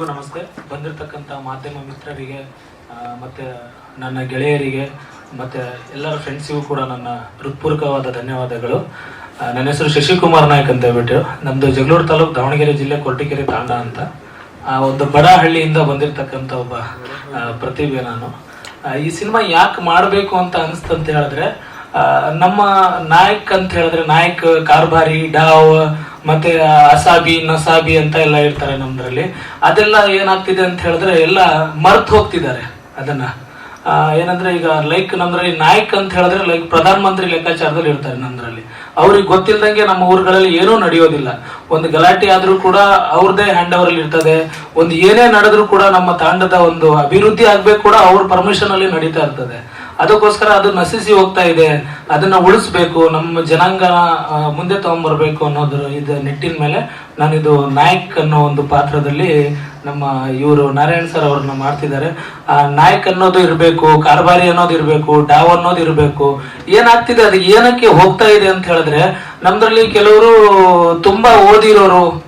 ನಮಸ್ತೆ. ಬಂದಿರತಕ್ಕಂಥ ಮಾಧ್ಯಮ ಮಿತ್ರರಿಗೆ ಮತ್ತೆ ನನ್ನ ಗೆಳೆಯರಿಗೆ, ಮತ್ತೆ ಎಲ್ಲರ ಫ್ರೆಂಡ್ಸಿಗೂ ಕೂಡ ನನ್ನ ಹೃತ್ಪೂರ್ವಕವಾದ ಧನ್ಯವಾದಗಳು. ನನ್ನ ಹೆಸರು ಶಶಿಕುಮಾರ್ ನಾಯಕ್ ಅಂತ ಹೇಳ್ಬಿಟ್ಟು, ನಮ್ದು ಜಗಳೂರು ತಾಲೂಕು ದಾವಣಗೆರೆ ಜಿಲ್ಲೆ ಕೊರಟಗೆರೆ ತಾಂಡ ಅಂತ. ಆ, ಒಂದು ಬಡ ಹಳ್ಳಿಯಿಂದ ಬಂದಿರತಕ್ಕಂಥ ಒಬ್ಬ ಪ್ರತಿಭೆ ನಾನು. ಈ ಸಿನಿಮಾ ಯಾಕೆ ಮಾಡಬೇಕು ಅಂತ ಅನಿಸ್ತಂತ ಹೇಳಿದ್ರೆ ನಮ್ಮ ನಾಯಕ್ ಅಂತ ಹೇಳಿದ್ರೆ ನಾಯಕ್, ಕಾರ್ಬಾರಿ, ಡಾವ್ ಮತ್ತೆ ಅಸಾಬಿ, ನಸಾಬಿ ಅಂತ ಎಲ್ಲ ಇರ್ತಾರೆ ನಮ್ದ್ರಲ್ಲಿ. ಅದೆಲ್ಲ ಏನಾಗ್ತಿದೆ ಅಂತ ಹೇಳಿದ್ರೆ ಎಲ್ಲ ಮರ್ತು ಹೋಗ್ತಿದ್ದಾರೆ ಅದನ್ನ. ಏನಂದ್ರೆ ಈಗ ಲೈಕ್ ನಮ್ದ್ರಲ್ಲಿ ನಾಯಕ್ ಅಂತ ಹೇಳಿದ್ರೆ ಲೈಕ್ ಪ್ರಧಾನ ಮಂತ್ರಿ ಲೆಕ್ಕಾಚಾರದಲ್ಲಿ ಇರ್ತಾರೆ ನಮ್ದ್ರಲ್ಲಿ. ಅವ್ರಿಗೆ ಗೊತ್ತಿಲ್ದಂಗೆ ನಮ್ಮ ಊರುಗಳಲ್ಲಿ ಏನೂ ನಡೆಯೋದಿಲ್ಲ. ಒಂದು ಗಲಾಟೆ ಆದ್ರೂ ಕೂಡ ಅವ್ರದೇ ಹ್ಯಾಂಡ್ ಓವರ್ ಇರ್ತದೆ. ಒಂದು ಏನೇ ನಡೆದ್ರೂ ಕೂಡ ನಮ್ಮ ತಾಂಡದ ಒಂದು ಅಭಿವೃದ್ಧಿ ಆಗ್ಬೇಕು ಕೂಡ ಅವ್ರ ಪರ್ಮಿಷನ್ ಅಲ್ಲಿ ನಡೀತಾ ಇರ್ತದೆ. ಅದಕ್ಕೋಸ್ಕರ ಅದು ನಶಿಸಿ ಹೋಗ್ತಾ ಇದೆ, ಅದನ್ನ ಉಳಿಸ್ಬೇಕು, ನಮ್ಮ ಜನಾಂಗ ಮುಂದೆ ತಗೊಂಡ್ಬರ್ಬೇಕು ಅನ್ನೋದ್ರ ಇದು ನಿಟ್ಟಿನ ಮೇಲೆ ನಾನಿದು ನಾಯಕ್ ಅನ್ನೋ ಒಂದು ಪಾತ್ರದಲ್ಲಿ ನಮ್ಮ ಇವರು ನಾರಾಯಣ್ ಸರ್ ಅವ್ರನ್ನ ಮಾಡ್ತಿದ್ದಾರೆ. ಆ, ನಾಯಕ್ ಅನ್ನೋದು ಇರಬೇಕು, ಕಾರ್ಬಾರಿ ಅನ್ನೋದು ಇರಬೇಕು, ಡಾವ್ ಅನ್ನೋದು ಇರಬೇಕು, ಏನಾಗ್ತಿದೆ, ಅದು ಏನಕ್ಕೆ ಹೋಗ್ತಾ ಇದೆ ಅಂತ ಹೇಳಿದ್ರೆ, ನಮ್ದ್ರಲ್ಲಿ ಕೆಲವರು ತುಂಬಾ ಓದಿರೋರು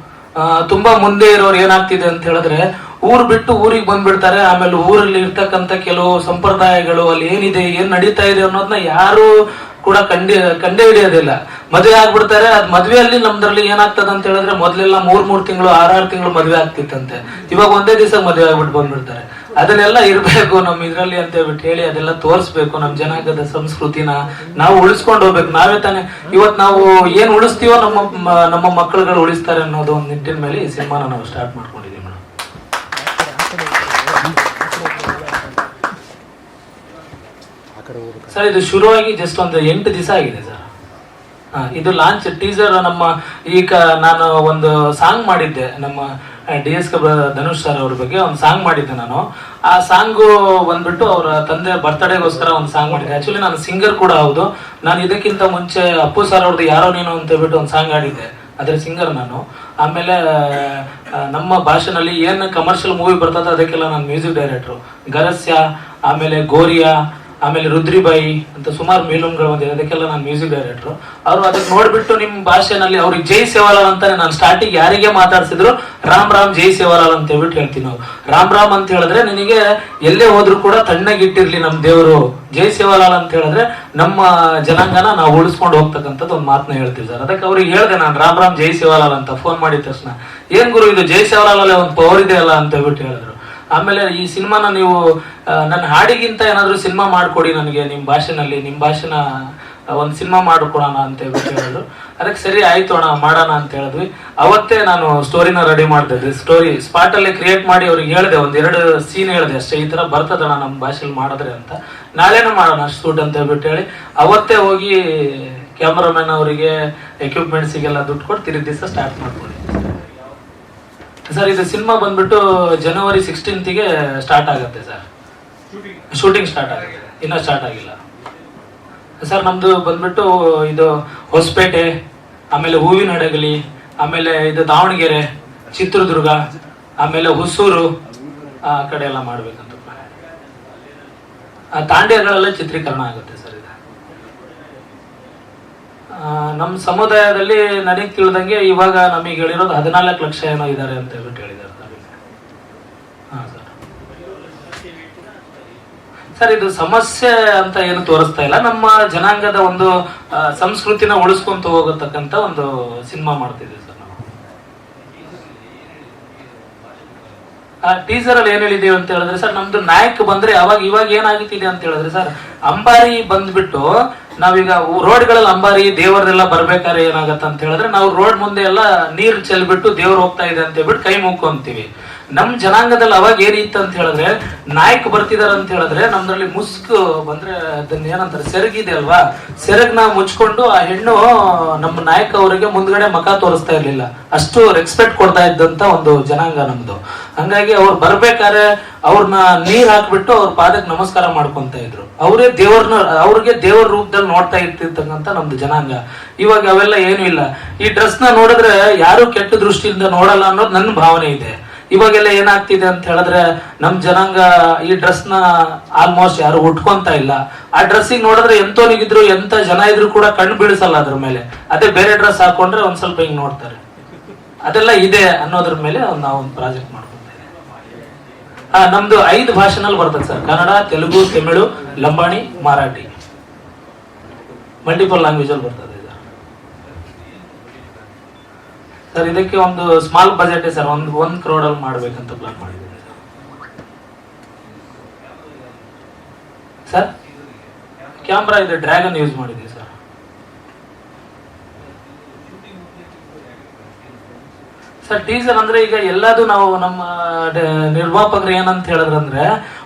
ತುಂಬಾ ಮುಂದೆ ಇರೋರು ಏನಾಗ್ತಿದೆ ಅಂತ ಹೇಳಿದ್ರೆ ಊರ್ ಬಿಟ್ಟು ಊರಿಗೆ ಬಂದ್ಬಿಡ್ತಾರೆ. ಆಮೇಲೆ ಊರಲ್ಲಿ ಇರ್ತಕ್ಕಂಥ ಕೆಲವು ಸಂಪ್ರದಾಯಗಳು ಅಲ್ಲಿ ಏನಿದೆ, ಏನ್ ನಡೀತಾ ಇದೆ ಅನ್ನೋದನ್ನ ಯಾರು ಕೂಡ ಕಂಡಿ, ಕಂಡೇ ಹಿಡಿಯೋದಿಲ್ಲ. ಮದುವೆ ಆಗ್ಬಿಡ್ತಾರೆ. ಅದ್ ಮದ್ವೆಯಲ್ಲಿ ನಮ್ದ್ರಲ್ಲಿ ಏನಾಗ್ತದ ಅಂತ ಹೇಳಿದ್ರೆ ಮೊದ್ಲೆಲ್ಲ ಮೂರ್ ಮೂರ್ ತಿಂಗಳು ಆರಾರು ತಿಂಗಳು ಮದ್ವೆ ಆಗ್ತಿತ್ತಂತೆ. ಇವಾಗ ಒಂದೇ ದಿವಸ ಮದ್ವೆ ಆಗ್ಬಿಟ್ಟು ಬಂದ್ಬಿಡ್ತಾರೆ. ಅದನ್ನೆಲ್ಲ ಇರ್ಬೇಕು ನಮ್ ಇದ್ರಲ್ಲಿ ಅಂತ ಹೇಳ್ಬಿಟ್ಟು ಹೇಳಿ ಅದೆಲ್ಲ ತೋರಿಸ್ಬೇಕು ನಮ್ ಜನಾಂಗದ ಸಂಸ್ಕೃತಿನ. ನಾವು ಉಳಿಸ್ಕೊಂಡು ಹೋಗ್ಬೇಕು. ನಾವೇ ತಾನೇ ಇವತ್ ನಾವು ಏನ್ ಉಳಿಸ್ತೀವೋ ನಮ್ಮ ನಮ್ಮ ಮಕ್ಕಳುಗಳು ಉಳಿಸ್ತಾರೆ ಅನ್ನೋದು ಒಂದು ನಿಟ್ಟಿನ ಮೇಲೆ ಈ ಸಿನಿಮಾನ ನಾವು ಸ್ಟಾರ್ಟ್ ಮಾಡ್ಕೊಂಡಿದೀವಿ. ಸರ್, ಇದು ಶುರುವಾಗಿ ಜಸ್ಟ್ ಒಂದು ಎಂಟು ದಿವಸ ಆಗಿದೆ ಸರ್. ಇದು ಲಾಂಚ್ ಟೀಸರ್ ನಮ್ಮ ಈಗ ನಾನು ಒಂದು ಸಾಂಗ್ ಮಾಡಿದ್ದೆ, ನಮ್ಮ ಡಿ ಎಸ್ ಧನುಷ್ ಸರ್ ಅವ್ರ ಬಗ್ಗೆ ಒಂದು ಸಾಂಗ್ ಮಾಡಿದ್ದೆ ನಾನು. ಆ ಸಾಂಗು ಬಂದ್ಬಿಟ್ಟು ಅವರ ತಂದೆ ಬರ್ತ್ಡೇಗೋಸ್ಕರ ಒಂದು ಸಾಂಗ್ ಮಾಡಿದ್ದೆ. ಆ್ಯಕ್ಚುಲಿ ನಾನು ಸಿಂಗರ್ ಕೂಡ ಹೌದು. ನಾನು ಇದಕ್ಕಿಂತ ಮುಂಚೆ ಅಪ್ಪು ಸರ್ ಅವ್ರದ್ದು ಯಾರೋ ನೀನು ಅಂತ ಹೇಳ್ಬಿಟ್ಟು ಒಂದು ಸಾಂಗ್ ಆಡಿದ್ದೆ ಅದ್ರ ಸಿಂಗರ್ ನಾನು. ಆಮೇಲೆ ನಮ್ಮ ಭಾಷೆನಲ್ಲಿ ಏನು ಕಮರ್ಷಿಯಲ್ ಮೂವಿ ಬರ್ತದೆ ಅದಕ್ಕೆಲ್ಲ ನಾನು ಮ್ಯೂಸಿಕ್ ಡೈರೆಕ್ಟ್ರು ಗರಸ್ಯ, ಆಮೇಲೆ ಗೋರಿಯಾ ಆಮೇಲೆ ರುದ್ರಿಬಾಯಿ ಅಂತ ಸುಮಾರು ಮೀಲುಂಗಳು ಬಂದಿದೆ ಅದಕ್ಕೆಲ್ಲ ನಾನು ಮ್ಯೂಸಿಕ್ ಡೈರೆಕ್ಟ್ರು. ಅವರು ಅದಕ್ಕೆ ನೋಡ್ಬಿಟ್ಟು ನಿಮ್ಮ ಭಾಷೆನಲ್ಲಿ ಅವ್ರಿಗೆ ಜೈ ಸೇವಾಲಾಲ್ ಅಂತಾನೆ ನಾನು ಸ್ಟಾರ್ಟಿಂಗ್ ಯಾರಿಗೆ ಮಾತಾಡ್ಸಿದ್ರು, ರಾಮ್ ರಾಮ್, ಜೈ ಸೇವಾಲಾಲ್ ಅಂತ ಹೇಳ್ಬಿಟ್ಟು ಹೇಳ್ತೀವಿ ನಾವು. ರಾಮ್ ರಾಮ್ ಅಂತ ಹೇಳಿದ್ರೆ ನಿನಗೆ ಎಲ್ಲೇ ಹೋದ್ರು ಕೂಡ ತಣ್ಣಗಿಟ್ಟಿರ್ಲಿ ನಮ್ಮ ದೇವರು. ಜೈ ಸೇವಾಲಾಲ್ ಅಂತ ಹೇಳಿದ್ರೆ ನಮ್ಮ ಜನಾಂಗನ ನಾವು ಉಳಿಸ್ಕೊಂಡು ಹೋಗ್ತಕ್ಕಂಥದ್ದು ಒಂದು ಮಾತನ್ನ ಹೇಳ್ತೀವಿ ಸರ್. ಅದಕ್ಕೆ ಅವ್ರಿಗೆ ಹೇಳಿದೆ ನಾನು, ರಾಮ್ ರಾಮ್, ಜೈ ಸೇವಾಲಾಲ್ ಅಂತ ಫೋನ್ ಮಾಡಿದ ತಕ್ಷಣ. ಏನ್ ಗುರು, ಇದು ಜೈ ಸೇವಾಲಾಲ್ ಒಂದು ಪವರ್ ಇದೆ ಅಲ್ಲ ಅಂತ ಹೇಳ್ಬಿಟ್ಟು ಹೇಳಿದ್ರು ಆಮೇಲೆ ಈ ಸಿನಿಮಾನ ನೀವು ನನ್ನ ಹಾಡಿಗಿಂತ ಏನಾದರೂ ಸಿನಿಮಾ ಮಾಡ್ಕೊಡಿ ನನಗೆ ನಿಮ್ಮ ಭಾಷೆನಲ್ಲಿ ನಿಮ್ಮ ಭಾಷೆನ ಒಂದು ಸಿನಿಮಾ ಮಾಡಿಕೊಡೋಣ ಅಂತ ಹೇಳಿದ್ರು. ಅದಕ್ಕೆ ಸರಿ, ಆಯ್ತು ಅಣ್ಣ, ಮಾಡೋಣ ಅಂತ ಹೇಳಿದ್ವಿ. ಅವತ್ತೇ ನಾನು ಸ್ಟೋರಿನ ರೆಡಿ ಮಾಡ್ತಿದ್ದೆ. ಸ್ಟೋರಿ ಸ್ಪಾಟ್ ಅಲ್ಲೇ ಕ್ರಿಯೇಟ್ ಮಾಡಿ ಅವ್ರಿಗೆ ಹೇಳಿದೆ, ಒಂದ್ ಎರಡು ಸೀನ್ ಹೇಳಿದೆ ಅಷ್ಟೇ. ಈ ಥರ ಬರ್ತದಣ್ಣ ನಮ್ಮ ಭಾಷೆಲಿ ಮಾಡಿದ್ರೆ ಅಂತ. ನಾಳೆನೇ ಮಾಡೋಣ ಶೂಟ್ ಅಂತ ಹೇಳ್ಬಿಟ್ಟು ಹೇಳಿ, ಅವತ್ತೇ ಹೋಗಿ ಕ್ಯಾಮ್ರಾಮನ್ ಅವರಿಗೆ ಎಕ್ವಿಪ್ಮೆಂಟ್ಸಿಗೆಲ್ಲ ದುಡ್ಡು ಕೊಟ್ಟು ತಿರುಗಿ ದಿವಸ ಸ್ಟಾರ್ಟ್ ಮಾಡ್ಕೊಂಡಿದ್ದೆ ಸರ್ ಇದು ಸಿನಿಮಾ ಬಂದ್ಬಿಟ್ಟು ಜನವರಿ ಸಿಕ್ಸ್ಟೀನ್ತಿಗೆ ಸ್ಟಾರ್ಟ್ ಆಗುತ್ತೆ ಸರ್ ಶೂಟಿಂಗ್ ಸ್ಟಾರ್ಟ್ ಆಗುತ್ತೆ. ಇನ್ನೂ ಸ್ಟಾರ್ಟ್ ಆಗಿಲ್ಲ. ಸರ್ ನಮ್ದು ಬಂದ್ಬಿಟ್ಟು ಇದು ಹೊಸಪೇಟೆ, ಆಮೇಲೆ ಹೂವಿನ ಹಡಗಲಿ ಆಮೇಲೆ ಇದು ದಾವಣಗೆರೆ, ಚಿತ್ರದುರ್ಗ, ಆಮೇಲೆ ಹೊಸೂರು, ಆ ಕಡೆ ಎಲ್ಲ ಮಾಡ್ಬೇಕಂತ ಆ ತಾಂಡ್ಯಗಳೆಲ್ಲ ಚಿತ್ರೀಕರಣ ಆಗುತ್ತೆ ನಮ್ಮ ಸಮುದಾಯದಲ್ಲಿ ನನಗೆ ತಿಳಿದಂಗೆ ಇವಾಗ ನಮಗೆ ಹೇಳಿರೋದು ಹದಿನಾಲ್ಕು ಲಕ್ಷ ಏನೋ ಇದ್ದಾರೆ ಅಂತ ಹೇಳ್ಬಿಟ್ಟು ಹೇಳಿದ್ದಾರೆ ಹಾ, ಸರ್. ಸರ್, ಇದು ಸಮಸ್ಯೆ ಅಂತ ಏನು ತೋರಿಸ್ತಾ ಇಲ್ಲ. ನಮ್ಮ ಜನಾಂಗದ ಒಂದು ಸಂಸ್ಕೃತಿನ ಉಳಿಸ್ಕೊಂತ ಹೋಗತಕ್ಕಂಥ ಒಂದು ಸಿನಿಮಾ ಮಾಡ್ತಿದ್ದೀವಿ ಸರ್ ನಾವು ಆ ಟೀಸರ್ ಅಲ್ಲಿ ಏನ್ ಹೇಳಿದೀವಿ ಅಂತ ಹೇಳಿದ್ರೆ, ಸರ್, ನಮ್ದು ನಾಯಕ್ ಬಂದ್ರೆ ಅವಾಗ ಇವಾಗ ಏನಾಗುತ್ತಿದೆ ಅಂತ ಹೇಳಿದ್ರೆ, ಸರ್, ಅಂಬಾರಿ ಬಂದ್ಬಿಟ್ಟು ನಾವೀಗ ರೋಡ್ಗಳಲ್ಲಿ ಅಂಬಾರಿ ದೇವರದೆಲ್ಲ ಬರ್ಬೇಕಾದ್ರೆ ಏನಾಗತ್ತ ಅಂತ ಹೇಳಿದ್ರೆ, ನಾವು ರೋಡ್ ಮುಂದೆ ಎಲ್ಲ ನೀರ್ ಚೆಲ್ಬಿಟ್ಟು ದೇವ್ರು ಹೋಗ್ತಾ ಇದೆ ಅಂತ ಹೇಳ್ಬಿಟ್ಟು ಕೈ ಮುಕ್ಕೊಂತೀವಿ ನಮ್ ಜನಾಂಗದಲ್ಲಿ ಅವಾಗ ಏನಿತ್ತು ಅಂತ ಹೇಳಿದ್ರೆ, ನಾಯಕ್ ಬರ್ತಿದಾರ ಅಂತ ಹೇಳಿದ್ರೆ, ನಮ್ದ್ರಲ್ಲಿ ಮುಸ್ಕ್ ಬಂದ್ರೆ ಅದನ್ನ ಏನಂತಾರೆ ಸೆರಗಿದೆ ಅಲ್ವಾ? ಸೆರಗ್ನ ಮುಚ್ಕೊಂಡು ಆ ಹೆಣ್ಣು ನಮ್ಮ ನಾಯಕ ಅವರಿಗೆ ಮುಂದ್ಗಡೆ ಮಖ ತೋರಿಸ್ತಾ ಇರ್ಲಿಲ್ಲ. ಅಷ್ಟು ರೆಸ್ಪೆಕ್ಟ್ ಕೊಡ್ತಾ ಇದ್ದಂತ ಒಂದು ಜನಾಂಗ ನಮ್ದು. ಹಂಗಾಗಿ ಅವ್ರು ಬರ್ಬೇಕಾದ್ರೆ ಅವ್ರನ್ನ ನೀರ್ ಹಾಕ್ಬಿಟ್ಟು ಅವ್ರ ಪಾದಕ್ಕೆ ನಮಸ್ಕಾರ ಮಾಡ್ಕೊಂತ ಇದ್ರು. ಅವರೇ ದೇವ್ರನ್ನ ಅವ್ರಿಗೆ ದೇವರ ರೂಪದಲ್ಲಿ ನೋಡ್ತಾ ಇರ್ತಿರ್ತಕ್ಕಂತ ನಮ್ದು ಜನಾಂಗ. ಇವಾಗ ಅವೆಲ್ಲ ಏನು ಇಲ್ಲ. ಈ ಡ್ರೆಸ್ನ ನೋಡಿದ್ರೆ ಯಾರು ಕೆಟ್ಟ ದೃಷ್ಟಿಯಿಂದ ನೋಡಲ್ಲ ಅನ್ನೋದು ನನ್ನ ಭಾವನೆ ಇದೆ. ಇವಾಗೆಲ್ಲ ಏನಾಗ್ತಿದೆ ಅಂತ ಹೇಳಿದ್ರೆ ನಮ್ ಜನಾಂಗ ಈ ಡ್ರೆಸ್ನ ಆಲ್ಮೋಸ್ಟ್ ಯಾರು ಉಟ್ಕೊಂತ ಇಲ್ಲ. ಆ ಡ್ರೆಸ್ಸಿಗೆ ನೋಡಿದ್ರೆ ಎಂತೋನಿಗಿದ್ರು ಎಂತ ಜನ ಇದ್ರು ಕೂಡ ಕಣ್ಣು ಬೀಳಿಸಲ್ಲ ಅದ್ರ ಮೇಲೆ. ಅದೇ ಬೇರೆ ಡ್ರೆಸ್ ಹಾಕೊಂಡ್ರೆ ಒಂದ್ ಸ್ವಲ್ಪ ಹಿಂಗ್ ನೋಡ್ತಾರೆ. ಅದೆಲ್ಲ ಇದೆ ಅನ್ನೋದ್ರ ಮೇಲೆ ನಾವು ಒಂದು ಪ್ರಾಜೆಕ್ಟ್ ಮಾಡ್ಕೊತೇವೆ ಹಾ, ನಮ್ದು ಐದು ಭಾಷೆನಲ್ಲಿ ಬರ್ತದೆ sir. Kannada, Telugu, Tamil, Lambani, Marathi. Multiple language ಅಲ್ಲಿ ಬರ್ತದೆ. ಸರ್ ಇದಕ್ಕೆ ಒಂದು ಸ್ಮಾಲ್ ಬಜೆಟ್ ಸರ್ ಒಂದು, ಒಂದ್ ಕ್ರೋಡ್ ಅಲ್ಲಿ ಮಾಡ್ಬೇಕಂತ ಪ್ಲಾನ್ ಮಾಡಿದ್ದೀವಿ. ಸರ್ ಕ್ಯಾಮ್ರಾ ಇದೆ ಡ್ರ್ಯಾಗನ್ ಯೂಸ್ ಮಾಡಿದ್ದೀವಿ ಸರ್ ಸರ್ ಟೀಸರ್ ಅಂದ್ರೆ ಈಗ ಎಲ್ಲದು ನಾವು ನಮ್ಮ ನಿರ್ಮಾಪಕರು ಏನಂತ ಹೇಳಿದ್ರಂದ್ರೆ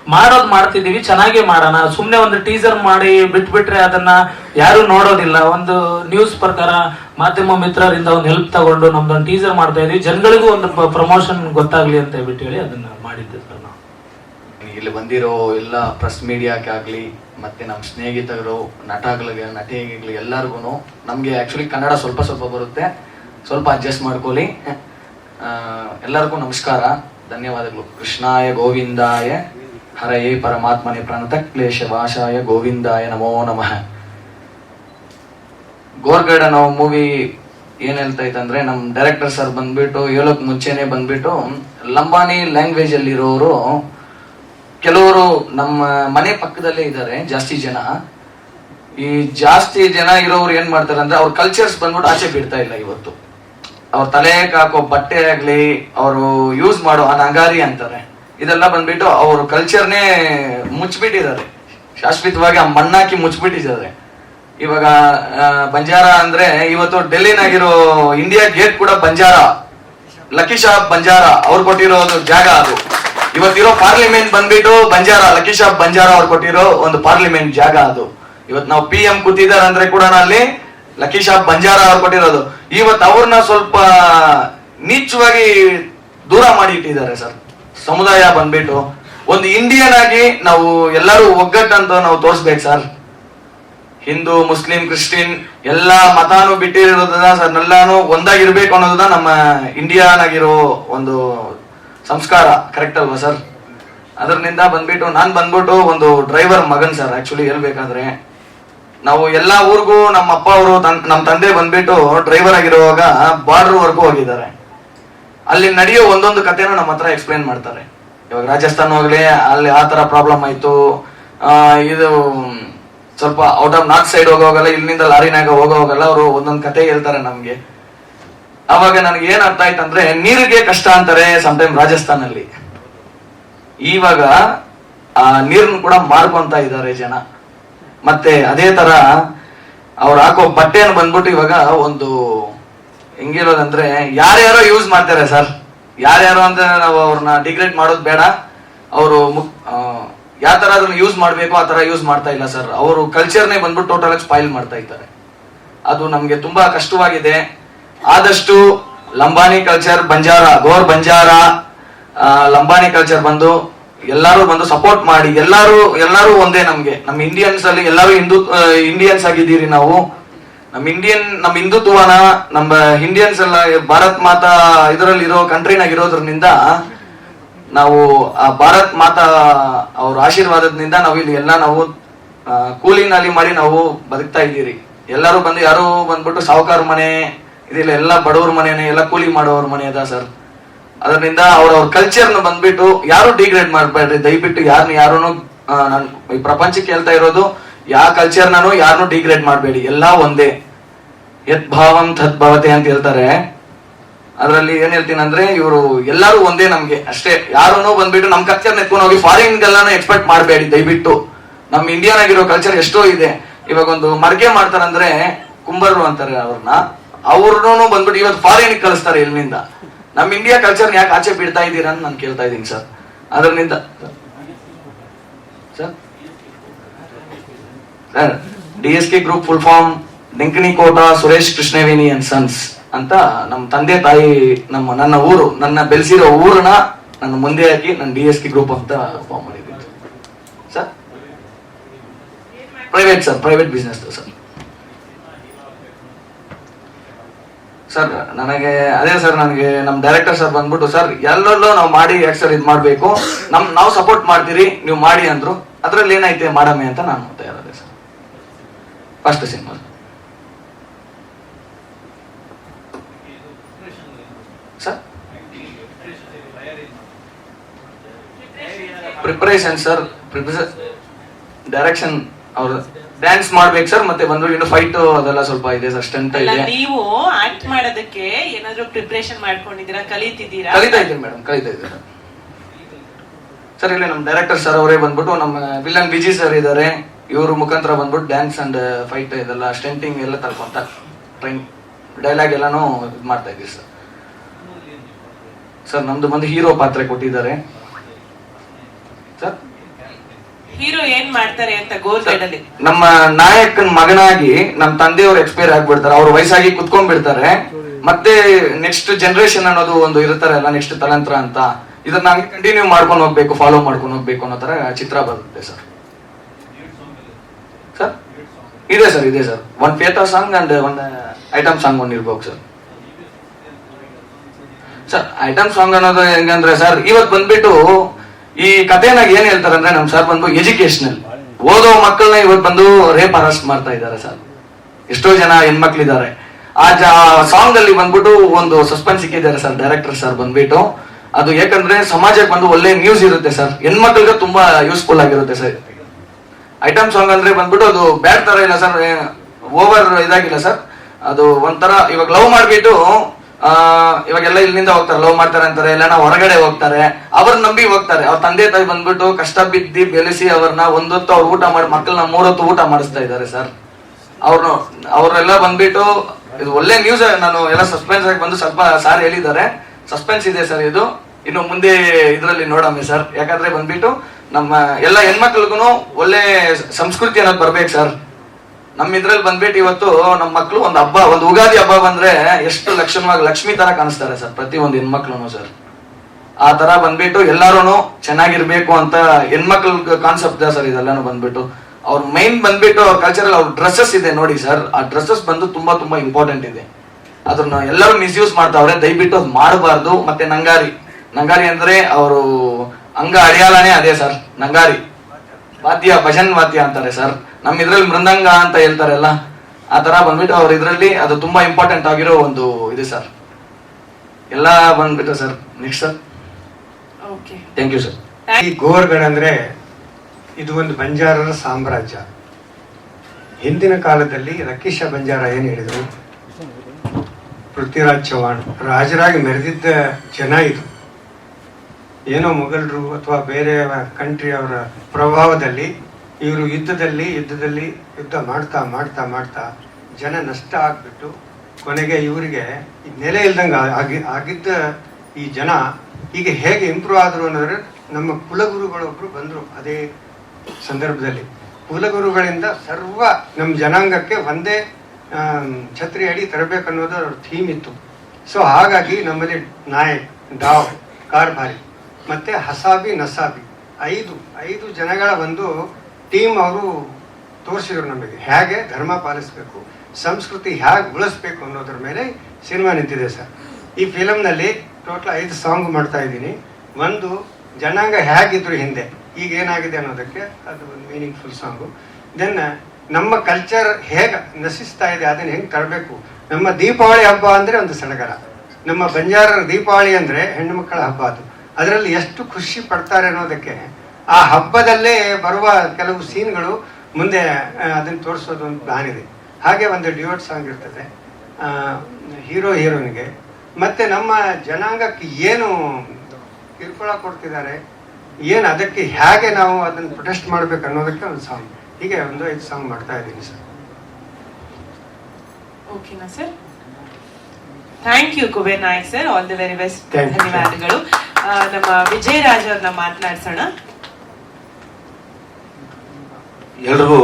ಮಾಡೋದ್ ಮಾಡ್ತಿದೀವಿ, ಚೆನ್ನಾಗಿ ಮಾಡೋಣ. ಸುಮ್ಮನೆ ಒಂದು ಟೀಸರ್ ಮಾಡಿ ಬಿಟ್ಬಿಟ್ರೆ ಅದನ್ನ ಯಾರು ನೋಡೋದಿಲ್ಲ. ಒಂದು ನ್ಯೂಸ್ ಪ್ರಕಾರ ಮಾಧ್ಯಮ ಮಿತ್ರರಿಂದ ಒಂದು ಹೆಲ್ಪ್ ತಗೊಂಡು ನಮ್ದೊಂದು ಟೀಸರ್ ಮಾಡ್ತಾ ಇದೀವಿ. ಜನಗಳಿಗೂ ಒಂದು ಪ್ರಮೋಷನ್ ಗೊತ್ತಾಗ್ಲಿ ಅಂತ ಹೇಳ್ಬಿಟ್ಟು ಹೇಳಿ ಅದನ್ನ ಮಾಡಿದ್ದೆ ಸರ್ ನಾವು. ಇಲ್ಲಿ ಬಂದಿರೋ ಎಲ್ಲ ಪ್ರೆಸ್ ಮೀಡಿಯಾಕ್ಕೆ ಆಗಲಿ, ಮತ್ತೆ ನಮ್ಮ ಸ್ನೇಹಿತರು, ನಟಗಳಿಗೆ ನಟಿಗಳಿಗೆ ಎಲ್ಲರಿಗೂ ನಮಗೆ ಆ್ಯಕ್ಚುಲಿ ಕನ್ನಡ ಸ್ವಲ್ಪ ಸ್ವಲ್ಪ ಬರುತ್ತೆ. ಸ್ವಲ್ಪ ಅಡ್ಜಸ್ಟ್ ಮಾಡ್ಕೊಳ್ಳಿ. ಎಲ್ಲರಿಗೂ ನಮಸ್ಕಾರ. ಧನ್ಯವಾದಗಳು. ಕೃಷ್ಣಾಯ ಗೋವಿಂದಾಯ. ಹರಯೇ ಪರಮಾತ್ಮನೆ ಪ್ರಣತ ಕ್ಲೇಶ ವಾಶಾಯ ಗೋವಿಂದಾಯ ನಮೋ ನಮಃ. ಗೋರ್ಗಡ ನಾವು ಮೂವಿ ಏನ್ ಹೇಳ್ತಾ ಇತ್ತಂದ್ರೆ ನಮ್ ಡೈರೆಕ್ಟರ್ ಸರ್ ಬಂದ್ಬಿಟ್ಟು ಹೇಳೋಕ್ ಮುಂಚೆನೆ ಬಂದ್ಬಿಟ್ಟು ಲಂಬಾನಿ ಲ್ಯಾಂಗ್ವೇಜ್ ಅಲ್ಲಿ ಇರೋರು ಕೆಲವರು ನಮ್ಮ ಮನೆ ಪಕ್ಕದಲ್ಲೇ ಇದ್ದಾರೆ ಜಾಸ್ತಿ ಜನ. ಈ ಜಾಸ್ತಿ ಜನ ಇರೋರು ಏನ್ ಮಾಡ್ತಾರೆ ಅಂದ್ರೆ ಅವ್ರ ಕಲ್ಚರ್ಸ್ ಬಂದ್ಬಿಟ್ಟು ಆಚೆ ಬಿಡ್ತಾ ಇಲ್ಲ ಇವತ್ತು. ಅವ್ರ ತಲೆಗೆ ಹಾಕೋ ಬಟ್ಟೆ ಆಗ್ಲಿ, ಅವರು ಯೂಸ್ ಮಾಡೋ ಆ ನಗಾರಿ ಅಂತಾರೆ. ಇದೆಲ್ಲ ಬಂದ್ಬಿಟ್ಟು ಅವರು ಕಲ್ಚರ್ನೇ ಮುಚ್ಚಿಬಿಟ್ಟಿದ್ದಾರೆ. ಶಾಶ್ವತವಾಗಿ ಆ ಮಣ್ಣಾಕಿ ಮುಚ್ಚಿಬಿಟ್ಟಿದ್ದಾರೆ. ಇವಾಗ ಬಂಜಾರ ಅಂದ್ರೆ ಇವತ್ತು ಡೆಲ್ಲಿನಾಗಿರೋ ಇಂಡಿಯಾ ಗೇಟ್ ಕೂಡ ಬಂಜಾರ. ಲಕ್ಕಿ ಶಾ ಬಂಜಾರ. ಅವ್ರು ಒಂದು ಜಾಗ ಅದು. ಇವತ್ತಿರೋ ಪಾರ್ಲಿಮೆಂಟ್ ಬಂದ್ಬಿಟ್ಟು ಬಂಜಾರ. ಲಕ್ಕಿ ಶಾ ಬಂಜಾರ ಅವ್ರು ಕೊಟ್ಟಿರೋ ಒಂದು ಪಾರ್ಲಿಮೆಂಟ್ ಜಾಗ ಅದು. ಇವತ್ತು ನಾವು ಪಿ ಎಂ ಕೂತಿದ್ದಾರೆ ಅಂದ್ರೆ ಕೂಡ ಅಲ್ಲಿ ಲಕ್ಕಿ ಶಾ ಬಂಜಾರ ಅವ್ರು ಕೊಟ್ಟಿರೋದು. ಇವತ್ತು ಅವ್ರನ್ನ ಸ್ವಲ್ಪ ನೀಚವಾಗಿ ದೂರ ಮಾಡಿ ಇಟ್ಟಿದ್ದಾರೆ ಸರ್. ಸಮುದಾಯ ಬಂದ್ಬಿಟ್ಟು ಒಂದು ಇಂಡಿಯನ್ ಆಗಿ ನಾವು ಎಲ್ಲರೂ ಒಗ್ಗಟ್ಟಂತ ನಾವು ತೋರಿಸ್ಬೇಕು ಸರ್. ಹಿಂದೂ, ಮುಸ್ಲಿಂ, ಕ್ರಿಶ್ಚಿಯನ್ ಎಲ್ಲಾ ಮತಾನು ಬಿಟ್ಟಿರೋದನ್ನ ಸರ್ ಎಲ್ಲಾನು ಒಂದಾಗಿರ್ಬೇಕು ಅನ್ನೋದನ್ನ ನಮ್ಮ ಇಂಡಿಯಾನಾಗಿರೋ ಒಂದು ಸಂಸ್ಕಾರ ಕರೆಕ್ಟ್ ಅಲ್ವಾ ಸರ್? ಅದರಿಂದ ಬಂದ್ಬಿಟ್ಟು ನಾನ್ ಬಂದ್ಬಿಟ್ಟು ಒಂದು ಡ್ರೈವರ್ ಮಗನ್ ಸರ್ ಆಕ್ಚುಲಿ ಹೇಳ್ಬೇಕಾದ್ರೆ. ನಾವು ಎಲ್ಲಾ ಊರಿಗೂ ನಮ್ಮ ಅಪ್ಪ ಅವರು ನಮ್ಮ ತಂದೆ ಬಂದ್ಬಿಟ್ಟು ಡ್ರೈವರ್ ಆಗಿರುವಾಗ ಬಾರ್ಡರ್ ವರ್ಗೂ ಹೋಗಿದ್ದಾರೆ. ಅಲ್ಲಿ ನಡೆಯೋ ಒಂದೊಂದು ಕಥೆನೂ ನಮ್ಮ ಹತ್ರ ಎಕ್ಸ್ಪ್ಲೈನ್ ಮಾಡ್ತಾರೆ. ಇವಾಗ ರಾಜಸ್ಥಾನ ಹೋಗ್ಲಿ ಅಲ್ಲಿ ಆ ತರ ಪ್ರಾಬ್ಲಮ್ ಆಯ್ತು. ಇದು, ಸ್ವಲ್ಪ ಔಟ್ ಆಫ್ ನಾರ್ತ್ ಸೈಡ್ ಹೋಗೋಗಲ್ಲ ಇಲ್ಲಿಂದ ಲಾರಿನಾಗ ಹೋಗಲ್ಲ ಅವರು ಒಂದೊಂದು ಕತೆ ಹೇಳ್ತಾರೆ ನಮ್ಗೆ. ಅವಾಗ ನನಗೆ ಏನ್ ಅರ್ಥ ಆಯ್ತಂದ್ರೆ ನೀರಿಗೆ ಕಷ್ಟ ಅಂತಾರೆ ಟೈಮ್ ರಾಜಸ್ಥಾನಲ್ಲಿ. ಇವಾಗ, ಆ ನೀರನ್ನು ಕೂಡ ಮಾರ್ಕೊಂತ ಇದ್ದಾರೆ ಜನ. ಮತ್ತೆ ಅದೇ ತರ ಅವ್ರು ಹಾಕೋ ಬಟ್ಟೆಯನ್ನು ಬಂದ್ಬಿಟ್ಟು ಇವಾಗ ಒಂದು ಹೆಂಗಿರೋದಂದ್ರೆ ಯಾರ್ಯಾರೋ ಯೂಸ್ ಮಾಡ್ತಾರೆ ಸರ್ ಯಾರ್ಯಾರೋ ಅಂದ್ರೆ ನಾವು ಅವ್ರನ್ನ ಡಿಗ್ರೇಡ್ ಮಾಡೋದು ಬೇಡ. ಅವರು ಯಾವ ತರ ಅದನ್ನ ಯೂಸ್ ಮಾಡ್ಬೇಕು, ಆ ತರ ಯೂಸ್ ಮಾಡ್ತಾ ಇಲ್ಲ ಸರ್ ಅವರು ಕಲ್ಚರ್ನೇ ಬಂದ್ಬಿಟ್ಟು ಟೋಟಲ್ ಆಗಿ ಸ್ಪೈಲ್ ಮಾಡ್ತಾ ಇದ್ದಾರೆ. ಅದು ನಮ್ಗೆ ತುಂಬಾ ಕಷ್ಟವಾಗಿದೆ. ಆದಷ್ಟು ಲಂಬಾಣಿ ಕಲ್ಚರ್ ಬಂಜಾರ ಗೋರ್ ಬಂಜಾರ ಲಂಬಾಣಿ ಕಲ್ಚರ್ ಬಂದು ಎಲ್ಲರೂ ಬಂದು ಸಪೋರ್ಟ್ ಮಾಡಿ, ಎಲ್ಲರೂ ಎಲ್ಲರೂ ಒಂದೇ ನಮ್ಗೆ. ನಮ್ಮ ಇಂಡಿಯನ್ಸ್ ಅಲ್ಲಿ ಎಲ್ಲರೂ ಹಿಂದೂ ಇಂಡಿಯನ್ಸ್ ಆಗಿದ್ದೀರಿ ನಾವು. ನಮ್ಮ ಇಂಡಿಯನ್ ನಮ್ಮ ಹಿಂದುತ್ವನ, ನಮ್ಮ ಇಂಡಿಯನ್ಸ್ ಎಲ್ಲ ಭಾರತ್ ಮಾತಾ ಇದರಲ್ಲಿ ಇರೋ ಕಂಟ್ರಿನಾಗ ಇರೋದ್ರಿಂದ ನಾವು ಆ ಭಾರತ್ ಮಾತಾ ಅವ್ರ ಆಶೀರ್ವಾದದಿಂದ ನಾವು ಇಲ್ಲಿ ಎಲ್ಲ ನಾವು ಕೂಲಿನಲ್ಲಿ ಮಾಡಿ ನಾವು ಬದುಕ್ತಾ ಇದ್ದೀರಿ. ಎಲ್ಲರೂ ಬಂದು ಯಾರು ಬಂದ್ಬಿಟ್ಟು ಸಾಹುಕಾರ ಮನೆ, ಇದಿಲ್ಲ, ಎಲ್ಲ ಬಡವ್ರ ಮನೆನೇ, ಎಲ್ಲ ಕೂಲಿ ಮಾಡೋವ್ರ ಮನೆ ಅದ ಸರ್. ಅದರಿಂದ ಅವ್ರವ್ರ ಕಲ್ಚರ್ನ ಬಂದ್ಬಿಟ್ಟು ಯಾರು ಡಿಗ್ರೇಡ್ ಮಾಡ್ಬೇಡ್ರಿ? ದಯವಿಟ್ಟು ಯಾರನ್ನ ಯಾರು ನಾನು ಈ ಪ್ರಪಂಚಕ್ಕೆ ಹೇಳ್ತಾ ಇರೋದು ಯಾವ ಕಲ್ಚರ್ ನಾನು ಯಾರನ್ನು ಡಿಗ್ರೇಡ್ ಮಾಡಬೇಡಿ, ಎಲ್ಲ ಒಂದೇ. ಯದ್ಭಾವಂ ತದ್ಭವತೆ ಅಂತ ಹೇಳ್ತಾರೆ. ಅದರಲ್ಲಿ ಏನ್ ಹೇಳ್ತೀನಿ ಅಂದ್ರೆ ಇವರು ಎಲ್ಲರೂ ಒಂದೇ ನಮ್ಗೆ, ಅಷ್ಟೇ. ಯಾರೂ ಬಂದ್ಬಿಟ್ಟು ನಮ್ ಕಲ್ಚರ್ ಎತ್ಕೊಂಡು ಹೋಗಿ ಫಾರಿನ್ ಗೆಲ್ಲಾನು ಎಕ್ಸ್ಪೆಕ್ಟ್ ಮಾಡಬೇಡಿ, ದಯವಿಟ್ಟು. ನಮ್ ಇಂಡಿಯನ್ ಆಗಿರೋ ಕಲ್ಚರ್ ಎಷ್ಟೋ ಇದೆ. ಇವಾಗ ಒಂದು ಮರ್ಗೆ ಮಾಡ್ತಾರಂದ್ರೆ ಕುಂಬರ್ರು ಅಂತಾರೆ ಅವ್ರನ್ನ ಅವ್ರನ್ನೂ ಬಂದ್ಬಿಟ್ಟು ಇವತ್ತು ಫಾರಿನ್ ಕಳಿಸ್ತಾರೆ ಇಲ್ಲಿಂದ. ನಮ್ ಇಂಡಿಯಾ ಕಲ್ಚರ್ ಯಾಕೆ ಆಚೆ ಬಿಡ್ತಾ ಇದ್ದೀರಾ ಅಂತ ನಾನು ಕೇಳ್ತಾ ಇದ್ದೀನಿ ಸರ್. ಅದರಿಂದ sir sir D S group full form ಡಿಂಕಣಿ ಕೋಟ ಸುರೇಶ್ ಕೃಷ್ಣವೇಣಿ ಅಂಡ್ ಸನ್ಸ್ ಅಂತ ನಮ್ಮ ತಂದೆ ತಾಯಿ, ನಮ್ಮ, ನನ್ನ ಊರು, ನನ್ನ ಬೆಳೆಸಿರೋ ಊರನ್ನ ನನ್ನ ಮುಂದೆ ಹಾಕಿ ನನ್ನ ಡಿ ಎಸ್ ಕೆ ಗ್ರೂಪ್ ಅಂತ ಫಾರ್ಮ್ ಮಾಡಿದ್ದು sir private sir private business sir sir ನನಗೆ, ಅದೇ ಸರ್ ನನಗೆ ನಮ್ಮ ಡೈರೆಕ್ಟರ್ ಸರ್ ಬಂದ್ಬಿಟ್ಟು ಸರ್ ಎಲ್ಲೆಲ್ಲೋ ನಾವು ಮಾಡಿ ಯಾಕೆ ಸರ್ ಇದು ಮಾಡಬೇಕು. ನಮ್, ನಾವು ಸಪೋರ್ಟ್ ಮಾಡ್ತೀರಿ, ನೀವು ಮಾಡಿ ಅಂದ್ರು. ಅದ್ರಲ್ಲಿ ಏನೈತೆ ಮಾಡಮೆ ಅಂತ ನಾನು sir first simple sir preparation sir direction ಅವರು ಡ್ಯಾನ್ಸ್ ಮಾಡ್ಬೇಕು ಸರ್ ಮತ್ತೆ ಬಂದು ಇನ್ನು ಫೈಟ್ ಅದೆಲ್ಲ ಸ್ವಲ್ಪ ಇದೆ ಸರ್ ಸ್ಟೆಂಟ್ ಇದೆ. ನೀವು ಆಕ್ಟ್ ಮಾಡೋದಕ್ಕೆ ಏನಾದ್ರೂ ಪ್ರಿಪರೇಷನ್ ಮಾಡ್ಕೊಂಡಿದ್ದೀರಾ? ಕಲಿತಿದ್ದೀರಾ? ಕಲಿತಾ ಇದ್ದೀನಿ ಮೇಡಮ್ ಕಲಿತಾ ಇದ್ದೀರಾ ಸರ್ ಇಲ್ಲಿ ನಮ್ಮ ಡೈರೆಕ್ಟರ್ ಸರ್ ಅವರೇ ಬಂದ್ಬಿಟ್ಟು ನಮ್ಮ ವಿಲನ್ ವಿಜಿ ಸರ್ ಇದ್ದಾರೆ. ಇವ್ರ ಮುಖಾಂತರ ಬಂದ್ಬಿಟ್ಟು ಡ್ಯಾನ್ಸ್ ಅಂಡ್ ಫೈಟ್ ಇದೆಲ್ಲ ಸ್ಟೆಂಟಿಂಗ್ ಎಲ್ಲ ತಳ್ಕೊಂತ ಟ್ರೈನ್ ಡೈಲಾಗ್ ಎಲ್ಲಾನು ಇದು ಮಾಡ್ತಾ ಇದ್ದೀವಿ ಸರ್. ಸರ್ ನಮ್ದು ಬಂದು ಹೀರೋ ಪಾತ್ರ ಕೊಟ್ಟಿದ್ದಾರೆ. ಸರ್? ಹೀರೋ ಏನ್ ಮಾಡ್ತಾರೆ ಅಂತ ನಮ್ಮ ನಾಯಕನ ಮಗನಾಗಿ ನಮ್ಮ ತಂದೆಯವರು ಎಕ್ಸ್ಪೈರ್ ಆಗ್ಬಿಡ್ತಾರೆ. ಅವ್ರ ವಯಸ್ಸಾಗಿ ಕುತ್ಕೊಂಡ್ಬಿಡ್ತಾರೆ. ಮತ್ತೆ ನೆಕ್ಸ್ಟ್ ಜನರೇಷನ್ ಅನ್ನೋದು ಒಂದು ಇರುತ್ತಾರಲ್ಲ ನೆಕ್ಸ್ಟ್ ತಲಂತ್ರ ಅಂತ. ಇದನ್ನ ಕಂಟಿನ್ಯೂ ಮಾಡ್ಕೊಂಡು ಹೋಗ್ಬೇಕು ಫಾಲೋ ಮಾಡ್ಕೊಂಡು ಹೋಗ್ಬೇಕು ಅನ್ನೋ ತರ ಚಿತ್ರ ಬರುತ್ತೆ ಸರ್. ಇದೆ ಸರ್ ಇದೆ sir. One faith song and one item song ಒಂದು ಇರ್ಬೇಕು ಸರ್. ಸರ್ ಐಟಮ್ ಸಾಂಗ್ ಅನ್ನೋದು ಹೆಂಗಂದ್ರೆ ಸರ್, ಇವತ್ ಬಂದ್ಬಿಟ್ಟು ಈ ಕಥೆನಾಗ ಏನ್ ಹೇಳ್ತಾರೆ ಅಂದ್ರೆ ನಮ್ ಸರ್ ಬಂದು ಎಜುಕೇಶನಲ್ ಓದೋ ಮಕ್ಕಳನ್ನ ಇವತ್ ಬಂದು ರೇಪ್ ಅರೆಸ್ಟ್ ಮಾಡ್ತಾ ಇದ್ದಾರೆ ಸರ್. ಎಷ್ಟೋ ಜನ ಹೆಣ್ಮಕ್ಳಿದ್ದಾರೆ. ಆ ಸಾಂಗ್ ಅಲ್ಲಿ ಬಂದ್ಬಿಟ್ಟು ಒಂದು ಸಸ್ಪೆನ್ಸ್ ಸಿಕ್ಕಿದ್ದಾರೆ ಸರ್ ಡೈರೆಕ್ಟರ್ ಸರ್ ಬಂದ್ಬಿಟ್ಟು. ಅದು ಯಾಕಂದ್ರೆ ಸಮಾಜಕ್ಕೆ ಬಂದು ಒಳ್ಳೆ ನ್ಯೂಸ್ ಇರುತ್ತೆ ಸರ್. ಹೆಣ್ಮಕ್ಳಿಗೆ ತುಂಬಾ ಯೂಸ್ಫುಲ್ ಆಗಿರುತ್ತೆ ಸರ್. ಐಟಮ್ ಸಾಂಗ್ ಅಂದ್ರೆ ಬಂದ್ಬಿಟ್ಟು ಅದು ಬ್ಯಾಡ್ ತರ ಇಲ್ಲ ಸರ್ ಓವರ್ ಇದಾಗಿಲ್ಲ ಸರ್. ಅದು ಒಂಥರ ಇವಾಗ ಲವ್ ಮಾಡ್ಬಿಟ್ಟು ಇವಾಗೆಲ್ಲ ಇಲ್ಲಿಂದ ಹೋಗ್ತಾರೆ, ಲವ್ ಮಾಡ್ತಾರೆ ಅಂತಾರೆ ಎಲ್ಲ ಹೊರಗಡೆ ಹೋಗ್ತಾರೆ, ಅವ್ರ ನಂಬಿ ಹೋಗ್ತಾರೆ. ಅವ್ರ ತಂದೆ ತಾಯಿ ಬಂದ್ಬಿಟ್ಟು ಕಷ್ಟ ಬಿದ್ದಿ ಬೆಳೆಸಿ ಅವ್ರನ್ನ ಒಂದೊತ್ತು ಅವ್ರು ಊಟ ಮಾಡಿ ಮಕ್ಕಳನ್ನ ಮೂರೊತ್ತು ಊಟ ಮಾಡಿಸ್ತಾ ಇದ್ದಾರೆ ಸರ್. ಅವ್ರನ್ನ ಅವರೆಲ್ಲ ಬಂದ್ಬಿಟ್ಟು, ಇದು ಒಳ್ಳೆ ನ್ಯೂಸ್ ನಾನು ಎಲ್ಲ ಸಸ್ಪೆನ್ಸ್ ಆಗಿ ಬಂದು ಸ್ವಲ್ಪ ಸಾರ್ ಹೇಳಿದ್ದಾರೆ. ಸಸ್ಪೆನ್ಸ್ ಇದೆ ಸರ್ ಇದು. ಇನ್ನು ಮುಂದೆ ಇದರಲ್ಲಿ ನೋಡಮ್ಮೆ ಸರ್. ಯಾಕಂದ್ರೆ ಬಂದ್ಬಿಟ್ಟು ನಮ್ಮ ಎಲ್ಲ ಹೆಣ್ಮಕ್ಳಿಗೂ ಒಳ್ಳೆ ಸಂಸ್ಕೃತಿ ಅನ್ನೋದು ಬರ್ಬೇಕು ಸರ್. ನಮ್ಮ ಇದ್ರಲ್ಲಿ ಬಂದ್ಬಿಟ್ಟು ಇವತ್ತು ನಮ್ಮ ಮಕ್ಕಳು ಒಂದು ಹಬ್ಬ, ಒಂದು ಉಗಾದಿ ಹಬ್ಬ ಬಂದ್ರೆ ಎಷ್ಟು ಲಕ್ಷಣವಾಗಿ ಲಕ್ಷ್ಮಿ ತರ ಕಾಣಿಸ್ತಾರೆ ಸರ್, ಪ್ರತಿ ಒಂದು ಹೆಣ್ಮಕ್ಳು ಸರ್. ಆ ತರ ಬಂದ್ಬಿಟ್ಟು ಎಲ್ಲಾರು ಚೆನ್ನಾಗಿರ್ಬೇಕು ಅಂತ ಹೆಣ್ಮಕ್ಳ ಕಾನ್ಸೆಪ್ಟ್ ಸರ್, ಇದೆಲ್ಲಾನು ಬಂದ್ಬಿಟ್ಟು. ಅವ್ರ ಮೈನ್ ಬಂದ್ಬಿಟ್ಟು ಅವ್ರ ಕಲ್ಚರಲ್ ಅವ್ರ ಡ್ರೆಸ್ಸಸ್ ಇದೆ ನೋಡಿ ಸರ್, ಆ ಡ್ರೆಸ್ಸಸ್ ಬಂದು ತುಂಬಾ ತುಂಬಾ ಇಂಪಾರ್ಟೆಂಟ್ ಇದೆ. ಅದನ್ನ ಎಲ್ಲರೂ ಮಿಸ್ಯೂಸ್ ಮಾಡ್ತಾವ್ರೆ, ದಯವಿಟ್ಟು ಅದು ಮಾಡಬಾರ್ದು. ಮತ್ತೆ ನಂಗಾರಿ ನಂಗಾರಿ ಅಂದ್ರೆ ಅವರು ಅಂಗ ಅಡಿಯಾಲನೇ ಅದೇ ಸರ್. ನಂಗಾರಿ. ವಾದ್ಯ ಭಜನ್ ವಾದ್ಯ ಅಂತಾರೆ ಸರ್. ನಮ್ಮ ಇದ್ರಲ್ಲಿ ಮೃದಂಗ ಅಂತ ಹೇಳ್ತಾರಲ್ಲ ಆ ತರ ಬಂದ್ಬಿಟ್ಟು ಅವ್ರ ಇದ್ರಲ್ಲಿ ಅದು ತುಂಬಾ ಇಂಪಾರ್ಟೆಂಟ್ ಆಗಿರೋ ಒಂದು ಇದು ಸರ್. ಎಲ್ಲ ಬಂದ್ಬಿಟ್ಟು sir next sir. Okay thank you sir ಈ ಗೋರ್ಗಳಂದ್ರೆ ಇದು ಒಂದು ಬಂಜಾರರ ಸಾಮ್ರಾಜ್ಯ. ಹಿಂದಿನ ಕಾಲದಲ್ಲಿ ರಕೀಶ ಬಂಜಾರ ಏನು ಹೇಳಿದರು? ಪೃಥ್ವಿರಾಜ್ ಚೌಹಾಣ್. ರಾಜರಾಗಿ ಮೆರೆದಿದ್ದ ಜನ ಇದು. ಏನೋ ಮೊಘಲರು ಅಥವಾ ಬೇರೆ ಕಂಟ್ರಿಯವರ ಪ್ರಭಾವದಲ್ಲಿ ಇವರು ಯುದ್ಧದಲ್ಲಿ ಯುದ್ಧದಲ್ಲಿ ಯುದ್ಧ ಮಾಡ್ತಾ ಮಾಡ್ತಾ ಮಾಡ್ತಾ ಜನ ನಷ್ಟ ಆಗ್ಬಿಟ್ಟು ಕೊನೆಗೆ ಇವರಿಗೆ ನೆಲೆ ಇಲ್ದಂಗೆ ಆಗಿ, ಆಗಿದ್ದ ಈ ಜನ ಈಗ ಹೇಗೆ ಇಂಪ್ರೂವ್ ಆದರು ಅನ್ನೋದ್ರೆ ನಮ್ಮ ಕುಲಗುರುಗಳೊಬ್ಬರು ಬಂದರು ಅದೇ ಸಂದರ್ಭದಲ್ಲಿ. ಕುಲಗುರುಗಳಿಂದ ಸರ್ವ ನಮ್ಮ ಜನಾಂಗಕ್ಕೆ ಒಂದೇ ಛತ್ರಿ ಅಡಿ ತರಬೇಕನ್ನೋದು ಅವ್ರ ಥೀಮ್ ಇತ್ತು. ಸೊ ಹಾಗಾಗಿ ನಮ್ಮಲ್ಲಿ ನಾಯಕ್ ಡಾವ್ ಕಾರ್ಭಾರಿ ಮತ್ತೆ ಹಸಾಬಿ ನಸಾಬಿ. ಐದು ಐದು ಜನಗಳ ಒಂದು ಟೀಮ್ ಅವರು ತೋರಿಸಿದ್ರು ನಮಗೆ. ಹೇಗೆ ಧರ್ಮ ಪಾಲಿಸಬೇಕು, ಸಂಸ್ಕೃತಿ ಹೇಗೆ ಉಳಿಸ್ಬೇಕು ಅನ್ನೋದ್ರ ಮೇಲೆ ಸಿನಿಮಾ ನಿಂತಿದೆ ಸರ್. ಈ ಫಿಲಮ್ನಲ್ಲಿ ಟೋಟಲ್ ಐದು ಸಾಂಗ್ ಮಾಡ್ತಾ ಇದ್ದೀನಿ. ಒಂದು, ಜನಾಂಗ ಹೇಗಿದ್ರು ಹಿಂದೆ, ಈಗ ಏನಾಗಿದೆ ಅನ್ನೋದಕ್ಕೆ ಅದು ಒಂದು ಮೀನಿಂಗ್ಫುಲ್ ಸಾಂಗು ದೆನ್ ನಮ್ಮ ಕಲ್ಚರ್ ಹೇಗೆ ನಶಿಸ್ತಾ ಇದೆ, ಅದನ್ನ ಹೆಂಗೆ ತರಬೇಕು? ನಮ್ಮ ದೀಪಾವಳಿ ಹಬ್ಬ ಅಂದ್ರೆ ಒಂದು ಸಡಗರ. ನಮ್ಮ ಬಂಜಾರರ ದೀಪಾವಳಿ ಅಂದ್ರೆ ಹೆಣ್ಣು ಮಕ್ಕಳ ಹಬ್ಬ ಅದು. ಅದರಲ್ಲಿ ಎಷ್ಟು ಖುಷಿ ಪಡ್ತಾರೆ ಅನ್ನೋದಕ್ಕೆ ಆ ಹಬ್ಬದಲ್ಲೇ ಬರುವ ಕೆಲವು ಸೀನ್ಗಳು ಮುಂದೆ ಅದನ್ನು ತೋರಿಸೋದು ಒಂದು ಪ್ಲಾನ್ ಇದೆ. ಹಾಗೆ ಒಂದು ಡ್ಯೂಯಟ್ ಸಾಂಗ್ ಇರ್ತದೆ. ಹೀರೋ ಹೀರೋನಿಗೆ ಮತ್ತೆ ನಮ್ಮ ಜನಾಂಗಕ್ಕೆ ಏನು ಕಿರುಕುಳ ಕೊಡ್ತಿದ್ದಾರೆ, ಏನು ಅದಕ್ಕೆ ಹೇಗೆ ನಾವು ಅದನ್ನು ಪ್ರೊಟೆಸ್ಟ್ ಮಾಡ್ಬೇಕು ಅನ್ನೋದಕ್ಕೆ ಒಂದು ಸಾಂಗ್ ಹೀಗೆ ಒಂದು ಐದು ಸಾಂಗ್ ಮಾಡ್ತಾ ಇದ್ದೀನಿ ಸರ್ ಓಕೆನಾ sir thank you Kuber Nayak sir all the very best Thank you, sir. ಧನ್ಯವಾದಗಳು ನಮ್ಮ ವಿಜಯ್ ರಾಜ್ ಅವ್ರನ್ನ ಮಾತನಾಡ್ಸೋಣ. ಎಲ್ರಿಗೂ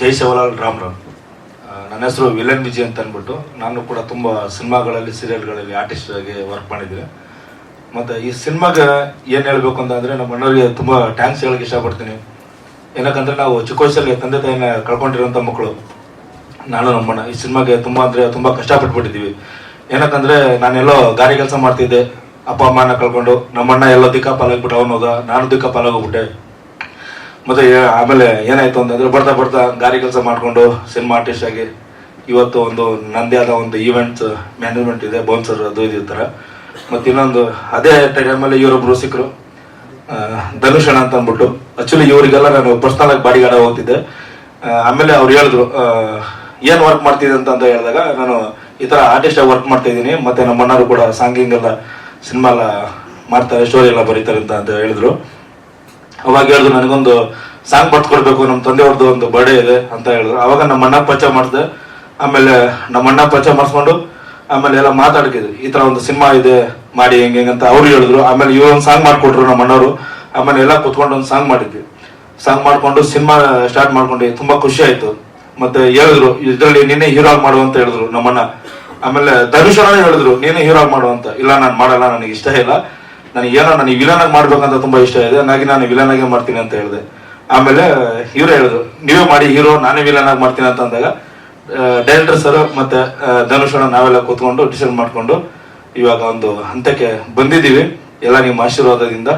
ಜೈ ಸವಲಾಲ್ ರಾಮ್ ರಾಮ್. ನನ್ನ ಹೆಸರು ವಿಲನ್ ವಿಜಯ್ ಅಂತ ಅಂದ್ಬಿಟ್ಟು ನಾನು ಕೂಡ ತುಂಬ ಸಿನಿಮಾಗಳಲ್ಲಿ ಸೀರಿಯಲ್ಗಳಲ್ಲಿ ಆರ್ಟಿಸ್ಟ್ ಆಗಿ ವರ್ಕ್ ಮಾಡಿದ್ದೀನಿ. ಮತ್ತು ಈ ಸಿನಿಮಾಗೆ ಏನು ಹೇಳಬೇಕು ಅಂತಂದರೆ ನಮ್ಮ ಅಣ್ಣವ್ರಿಗೆ ತುಂಬ ಟ್ಯಾಂಕ್ಸ್ ಹೇಳಕ್ಕೆ ಇಷ್ಟಪಡ್ತೀನಿ. ಏನಕ್ಕಂದ್ರೆ ನಾವು ಚಿಕ್ಕ ವಯಸ್ಸಲ್ಲಿ ತಂದೆ ತಾಯಿನ ಕಳ್ಕೊಂಡಿರುವಂಥ ಮಕ್ಕಳು. ನಾನು ನಮ್ಮಣ್ಣ. ಈ ಸಿನಿಮಾಗೆ ತುಂಬ ಅಂದರೆ ತುಂಬ ಕಷ್ಟಪಟ್ಬಿಟ್ಟಿದ್ದೀವಿ. ಏನಕ್ಕಂದ್ರೆ ನಾನೆಲ್ಲೋ ಗಾರಿ ಕೆಲಸ ಮಾಡ್ತಿದ್ದೆ. ಅಪ್ಪ ಅಮ್ಮನ ಕಳ್ಕೊಂಡು. ನಮ್ಮಣ್ಣ ಎಲ್ಲ ದಿಕ್ಕ ಪಾಲಾಗ್ಬಿಟ್ಟು ಅವನು ಹೋದ. ನಾನು ದಿಕ್ಕ ಪಾಲಾಗೋಗ್ಬಿಟ್ಟೆ ಮತ್ತೆ ಆಮೇಲೆ ಏನಾಯ್ತು ಅಂತಂದ್ರೆ ಬರ್ತಾ ಬರ್ತಾ ಗಾರಿ ಕೆಲಸ ಮಾಡ್ಕೊಂಡು ಸಿನಿಮಾ ಆರ್ಟಿಸ್ಟ್ ಆಗಿ ಇವತ್ತು ಒಂದು ನಂದೇ ಆದ ಒಂದು ಈವೆಂಟ್ಸ್ ಮ್ಯಾನೇಜ್ಮೆಂಟ್ ಇದೆ ಬೋನ್ಸರ್ ಅದು ಇದಿರ್ತಾರೆ ಮತ್ತು ಇನ್ನೊಂದು, ಅದೇ ಟೈಮಲ್ಲಿ ಇವರೊಬ್ರು ಸಿಕ್ಕರು ಧನುಷ್ ಅಣ್ಣ ಅಂತ ಅಂದ್ಬಿಟ್ಟು. ಆಕ್ಚುಲಿ ಇವರಿಗೆಲ್ಲ ನಾನು ಪರ್ಸನಲ್ ಆಗಿ ಬಾಡಿ ಹೋಗ್ತಿದ್ದೆ. ಆಮೇಲೆ ಅವ್ರು ಹೇಳಿದ್ರು ಏನು ವರ್ಕ್ ಮಾಡ್ತಿದ್ದೆ ಅಂತ ಹೇಳಿದಾಗ ನಾನು ಈ ತರ ಆರ್ಟಿಸ್ಟ್ ಆಗಿ ವರ್ಕ್ ಮಾಡ್ತಾ ಇದ್ದೀನಿ. ಮತ್ತೆ ನಮ್ಮ ಅಣ್ಣರು ಕೂಡ ಸಾಂಗಿಂಗ್ ಎಲ್ಲ ಸಿನಿಮಾ ಎಲ್ಲ ಮಾಡ್ತಾರೆ ಸ್ಟೋರಿ ಎಲ್ಲ ಬರೀತಾರೆ ಅಂತ ಅಂತ ಹೇಳಿದ್ರು. ಅವಾಗ ಹೇಳಿದ್ರು, ನನಗೊಂದು ಸಾಂಗ್ ಬರ್ತ್ಕೊಡ್ಬೇಕು ನಮ್ಮ ತಂದೆಯವ್ರದ್ದು ಒಂದು ಬರ್ಡೇ ಇದೆ ಅಂತ ಹೇಳಿದ್ರು. ಅವಾಗ ನಮ್ಮ ಅಣ್ಣ ಪರಿಚಯ ಮಾಡಿದೆ ಆಮೇಲೆ ನಮ್ಮ ಅಣ್ಣ ಪರಿಚಯ ಮಾಡಿಸ್ಕೊಂಡು ಆಮೇಲೆ ಎಲ್ಲ ಮಾತಾಡ್ಕಿದ್ರು ಈ ತರ ಒಂದು ಸಿನಿಮಾ ಇದೆ, ಮಾಡಿ ಹೆಂಗೆ ಅಂತ ಅವ್ರು ಹೇಳಿದ್ರು. ಆಮೇಲೆ ಇವ್ರು ಒಂದು ಸಾಂಗ್ ಮಾಡ್ಕೊಟ್ರು ನಮ್ಮ ಅಣ್ಣವರು ಆಮೇಲೆ ಎಲ್ಲ ಕುತ್ಕೊಂಡು ಒಂದು ಸಾಂಗ್ ಮಾಡಿದ್ವಿ. ಸಾಂಗ್ ಮಾಡ್ಕೊಂಡು ಸಿನಿಮಾ ಸ್ಟಾರ್ಟ್ ಮಾಡ್ಕೊಂಡು ತುಂಬಾ ಖುಷಿ ಆಯ್ತು. ಮತ್ತೆ ಹೇಳಿದ್ರು, ಇದರಲ್ಲಿ ನಿನ್ನೆ ಹೀರೋ ಆಗಿ ಮಾಡು ಅಂತ ಹೇಳಿದ್ರು ನಮ್ಮಣ್ಣ ಆಮೇಲೆ ಧನುಷನ ಹೇಳಿದ್ರು, ನೀನು ಹೀರೋ ಮಾಡು ಅಂತ. ಇಲ್ಲ, ನಾನು ಮಾಡಲ್ಲ, ನನಗೆ ಇಷ್ಟ ಇಲ್ಲ. ನನಗೆ ಏನೋ ನನಗೆ ವಿಲನಾಗಿ ಮಾಡ್ಬೇಕಂತ ತುಂಬಾ ಇಷ್ಟ ಇದೆ. ಹಾಗಾಗಿ ನಾನು ವಿಲನ್ ಆಗೇ ಮಾಡ್ತೀನಿ ಅಂತ ಹೇಳಿದೆ. ಆಮೇಲೆ ಹೀರೋ ಹೇಳಿದ್ರು, ನೀವೇ ಮಾಡಿ ಹೀರೋ ನಾನೇ ವಿಲನಾಗಿ ಮಾಡ್ತೀನಿ ಅಂತ ಅಂದಾಗ ಡೈರೆಕ್ಟರ್ ಸರ್ ಮತ್ತೆ ಧನುಷ್ ನಾವೆಲ್ಲ ಕೂತ್ಕೊಂಡು ಡಿಸೈಡ್ ಮಾಡಿಕೊಂಡು ಇವಾಗ ಒಂದು ಹಂತಕ್ಕೆ ಬಂದಿದ್ದೀವಿ. ಎಲ್ಲ ನಿಮ್ಮ ಆಶೀರ್ವಾದದಿಂದ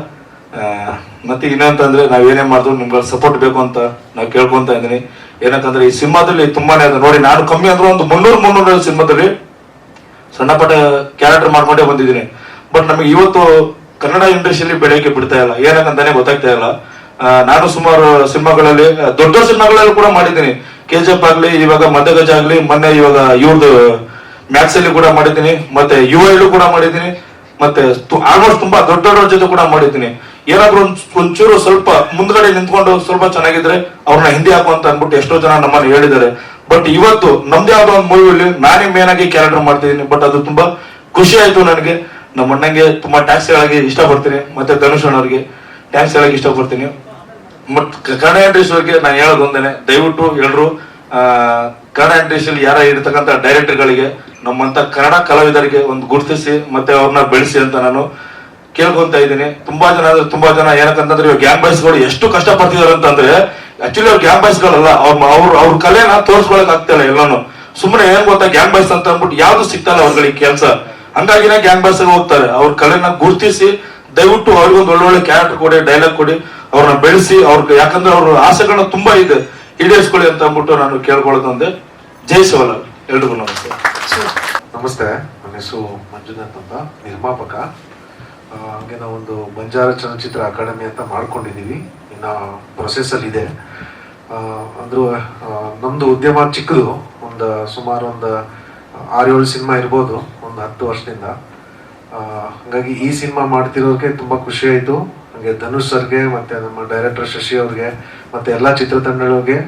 ಮತ್ತೆ ಇನ್ನಂತಂದ್ರೆ ನಾವ್ ಏನೇ ಮಾಡಿದ್ರು ನಿಮ್ಗೆ ಸಪೋರ್ಟ್ ಬೇಕು ಅಂತ ನಾವು ಕೇಳ್ಕೊಂತ ಇದ್ದೀನಿ. ಏನಂತಂದ್ರೆ ಈ ಸಿನಿಮಾದಲ್ಲಿ ತುಂಬಾನೇ ನೋಡಿ, ನಾನು ಕಮ್ಮಿ ಅಂದ್ರೆ ಒಂದು ಮುನ್ನೂರು ಮುನ್ನೂರ ಸಿನಿಮಾದಲ್ಲಿ ಸಣ್ಣ ಪಟ್ಟ ಕ್ಯಾರೆಕ್ಟರ್ ಮಾಡ್ಕೊಂಡೇ ಬಂದಿದ್ದೀನಿ. ಬಟ್ ನಮಗೆ ಇವತ್ತು ಕನ್ನಡ ಇಂಡಸ್ಟ್ರಿಯಲ್ಲಿ ಬೆಳೆಯಕ್ಕೆ ಬಿಡ್ತಾ ಇಲ್ಲ. ಏನಕ್ಕಂತಾನೆ ಗೊತ್ತಾಗ್ತಾ ಇಲ್ಲ. ನಾನು ಸುಮಾರು ಸಿನಿಮಾಗಳಲ್ಲಿ ದೊಡ್ಡ ದೊಡ್ಡ ಸಿನಿಮಾಗಳಲ್ಲಿ ಕೂಡ ಮಾಡಿದ್ದೀನಿ. ಕೆ ಜಿ ಎಫ್ ಆಗ್ಲಿ, ಇವಾಗ ಮಧ್ಯಗಜ ಆಗ್ಲಿ, ಮೊನ್ನೆ ಇವಾಗ ಇವ್ರದ್ದು ಮ್ಯಾಕ್ಸ್ ಅಲ್ಲಿ ಕೂಡ ಮಾಡಿದ್ದೀನಿ. ಮತ್ತೆ ಯು ಐಲು ಕೂಡ ಮಾಡಿದ್ದೀನಿ. ಮತ್ತೆ ಆಲ್ಮೋಸ್ಟ್ ತುಂಬಾ ದೊಡ್ಡ ದೊಡ್ಡ ಜೊತೆ ಕೂಡ ಮಾಡಿದ್ದೀನಿ. ಏನಾದ್ರು ಒಂಚೂರು ಸ್ವಲ್ಪ ಮುಂದ್ಗಡೆ ನಿಂತ್ಕೊಂಡು ಸ್ವಲ್ಪ ಚೆನ್ನಾಗಿದ್ರೆ ಅವ್ರನ್ನ ಹಿಂದಿ ಹಾಕು ಅಂತ ಅನ್ಬಿಟ್ಟು ಎಷ್ಟೋ ಜನ ನಮ್ಮನ್ನು ಹೇಳಿದ್ದಾರೆ. ಬಟ್ ಇವತ್ತು ನಮ್ದೇ ಯಾವ್ದೋ ಒಂದು ಮೂವಿಯಲ್ಲಿ ನಾನೇ ಮೇನ್ ಆಗಿ ಕ್ಯಾರೆಕ್ಟರ್ ಮಾಡ್ತಿದ್ದೀನಿ. ಬಟ್ ಅದು ತುಂಬಾ ಖುಷಿ ಆಯ್ತು ನನಗೆ. ನಮ್ಮ ಅಣ್ಣಂಗೆ ತುಂಬಾ ಟ್ಯಾಕ್ಸ್ ಇಷ್ಟ ಇಷ್ಟಪಡ್ತೀನಿ. ಮತ್ತೆ ಧನುಷ್ ಅಣ್ಣವ್ರಿಗೆ ಟ್ಯಾಕ್ಸ್ ಹೇಳಕ್ಕೆ ಇಷ್ಟಪಡ್ತೀನಿ. ಮತ್ ಕನ್ನಡ ಕನ್ನಡ ಬಗ್ಗೆ ನಾನು ಹೇಳೋದು ಒಂದೇನೆ. ದಯವಿಟ್ಟು ಎಲ್ಲರೂ ಕನ್ನಡ ಇಂಡಸ್ಟ್ರಿಯಲ್ಲಿ ಯಾರ ಇರ್ತಕ್ಕಂಥ ಡೈರೆಕ್ಟರ್ಗಳಿಗೆ ನಮ್ಮಂತ ಕನ್ನಡ ಕಲಾವಿದರಿಗೆ ಒಂದು ಗುರುತಿಸಿ, ಮತ್ತೆ ಅವ್ರನ್ನ ಬೆಳೆಸಿ ಅಂತ ನಾನು ಕೇಳ್ಕೊಂತ ಇದ್ದೀನಿ. ತುಂಬಾ ಜನ ತುಂಬಾ ಜನ ಏನಕ್ಕಂತಂದ್ರೆ ಇವಾಗ ಗ್ಯಾಂಗ್ ಬಾಯ್ಸ್ಗಳು ಎಷ್ಟು ಕಷ್ಟ ಪಡ್ತಿದಾರೆ ಅಂತಂದ್ರೆ ಆಕ್ಚುಲಿ ಅವ್ರು ಗ್ಯಾಂಗ್ ಬಾಯ್ಸ್ಗಳಲ್ಲ ಅವ್ರ ಅವ್ರ ಅವ್ರ ಕಲೆನ ತೋರ್ಸ್ಕೊಳಕ್ ಆಗ್ತಿಲ್ಲ ಎಲ್ಲಾನು. ಸುಮ್ಮನೆ ಏನ್ ಗೊತ್ತಾ ಗ್ಯಾಂಗ್ ಬಾಯ್ಸ್ ಅಂತ ಅಂದ್ಬಿಟ್ಟು ಯಾವ್ದು ಸಿಗ್ತಲ್ಲ ಅವ್ರಗಳಿಗೆ ಕೆಲಸ. ಹಂಗಾಗಿನೇ ಗ್ಯಾಂಗ್ ಬಾಯ್ಸ್ ಹೋಗ್ತಾರೆ. ಅವ್ರ ಕಲೆನ ಗುರುತಿಸಿ, ದಯವಿಟ್ಟು ಅವ್ರಿಗೊಂದು ಒಳ್ಳೊಳ್ಳೆ ಕ್ಯಾರೆಕ್ಟರ್ ಕೊಡಿ ಡೈಲಾಗ್ ಕೊಡಿ ಅವ್ರನ್ನ ಬೆಳೆಸಿ, ಅವ್ರಿಗೆ ಯಾಕಂದ್ರೆ ಅವ್ರ ಆಸೆಗಳನ್ನ ತುಂಬಾ ಇದೆ. ಈಡೇರಿಸ್ಕೊಳ್ಳಿ ಅಂತ ಅಂದ್ಬಿಟ್ಟು ನಾನು ಕೇಳ್ಕೊಳ್ಳೋದೊಂದೇ ಜೈ ಸವಲ ಎಲ್ರಿಗೂ ನಮಸ್ತೆ. ನಮಸ್ತೆ. ನನ್ನ ಹೆಸರು ಮಂಜುನಾಥ್ ಅಂತ, ನಿರ್ಮಾಪಕ. ಹಂಗೆ ನಾವೊಂದು ಬಂಜಾರ ಚಲನಚಿತ್ರ ಅಕಾಡೆಮಿ ಅಂತ ಮಾಡ್ಕೊಂಡಿದ್ದೀವಿ ಇನ್ನು ಪ್ರೊಸೆಸ್ಸಲ್ಲಿ ಇದೆ. ಆ, ಅಂದ್ರೂ ನಮ್ದು ಉದ್ಯಮ ಚಿಕ್ಕದು. ಒಂದು ಸುಮಾರು ಒಂದು ಆರು ಏಳು ಸಿನಿಮಾ ಇರ್ಬೋದು ಒಂದು ಹತ್ತು ವರ್ಷದಿಂದ. ಹಾಗಾಗಿ ಈ ಸಿನಿಮಾ ಮಾಡ್ತಿರೋರಿಗೆ ತುಂಬ ಖುಷಿ ಆಯಿತು. ಹಾಗೆ ಧನುಷ್ ಸರ್ಗೆ ಮತ್ತು ನಮ್ಮ ಡೈರೆಕ್ಟರ್ ಶಶಿ ಅವ್ರಿಗೆ ಮತ್ತು ಎಲ್ಲ ಚಿತ್ರತಂಡಗಳಿಗೆ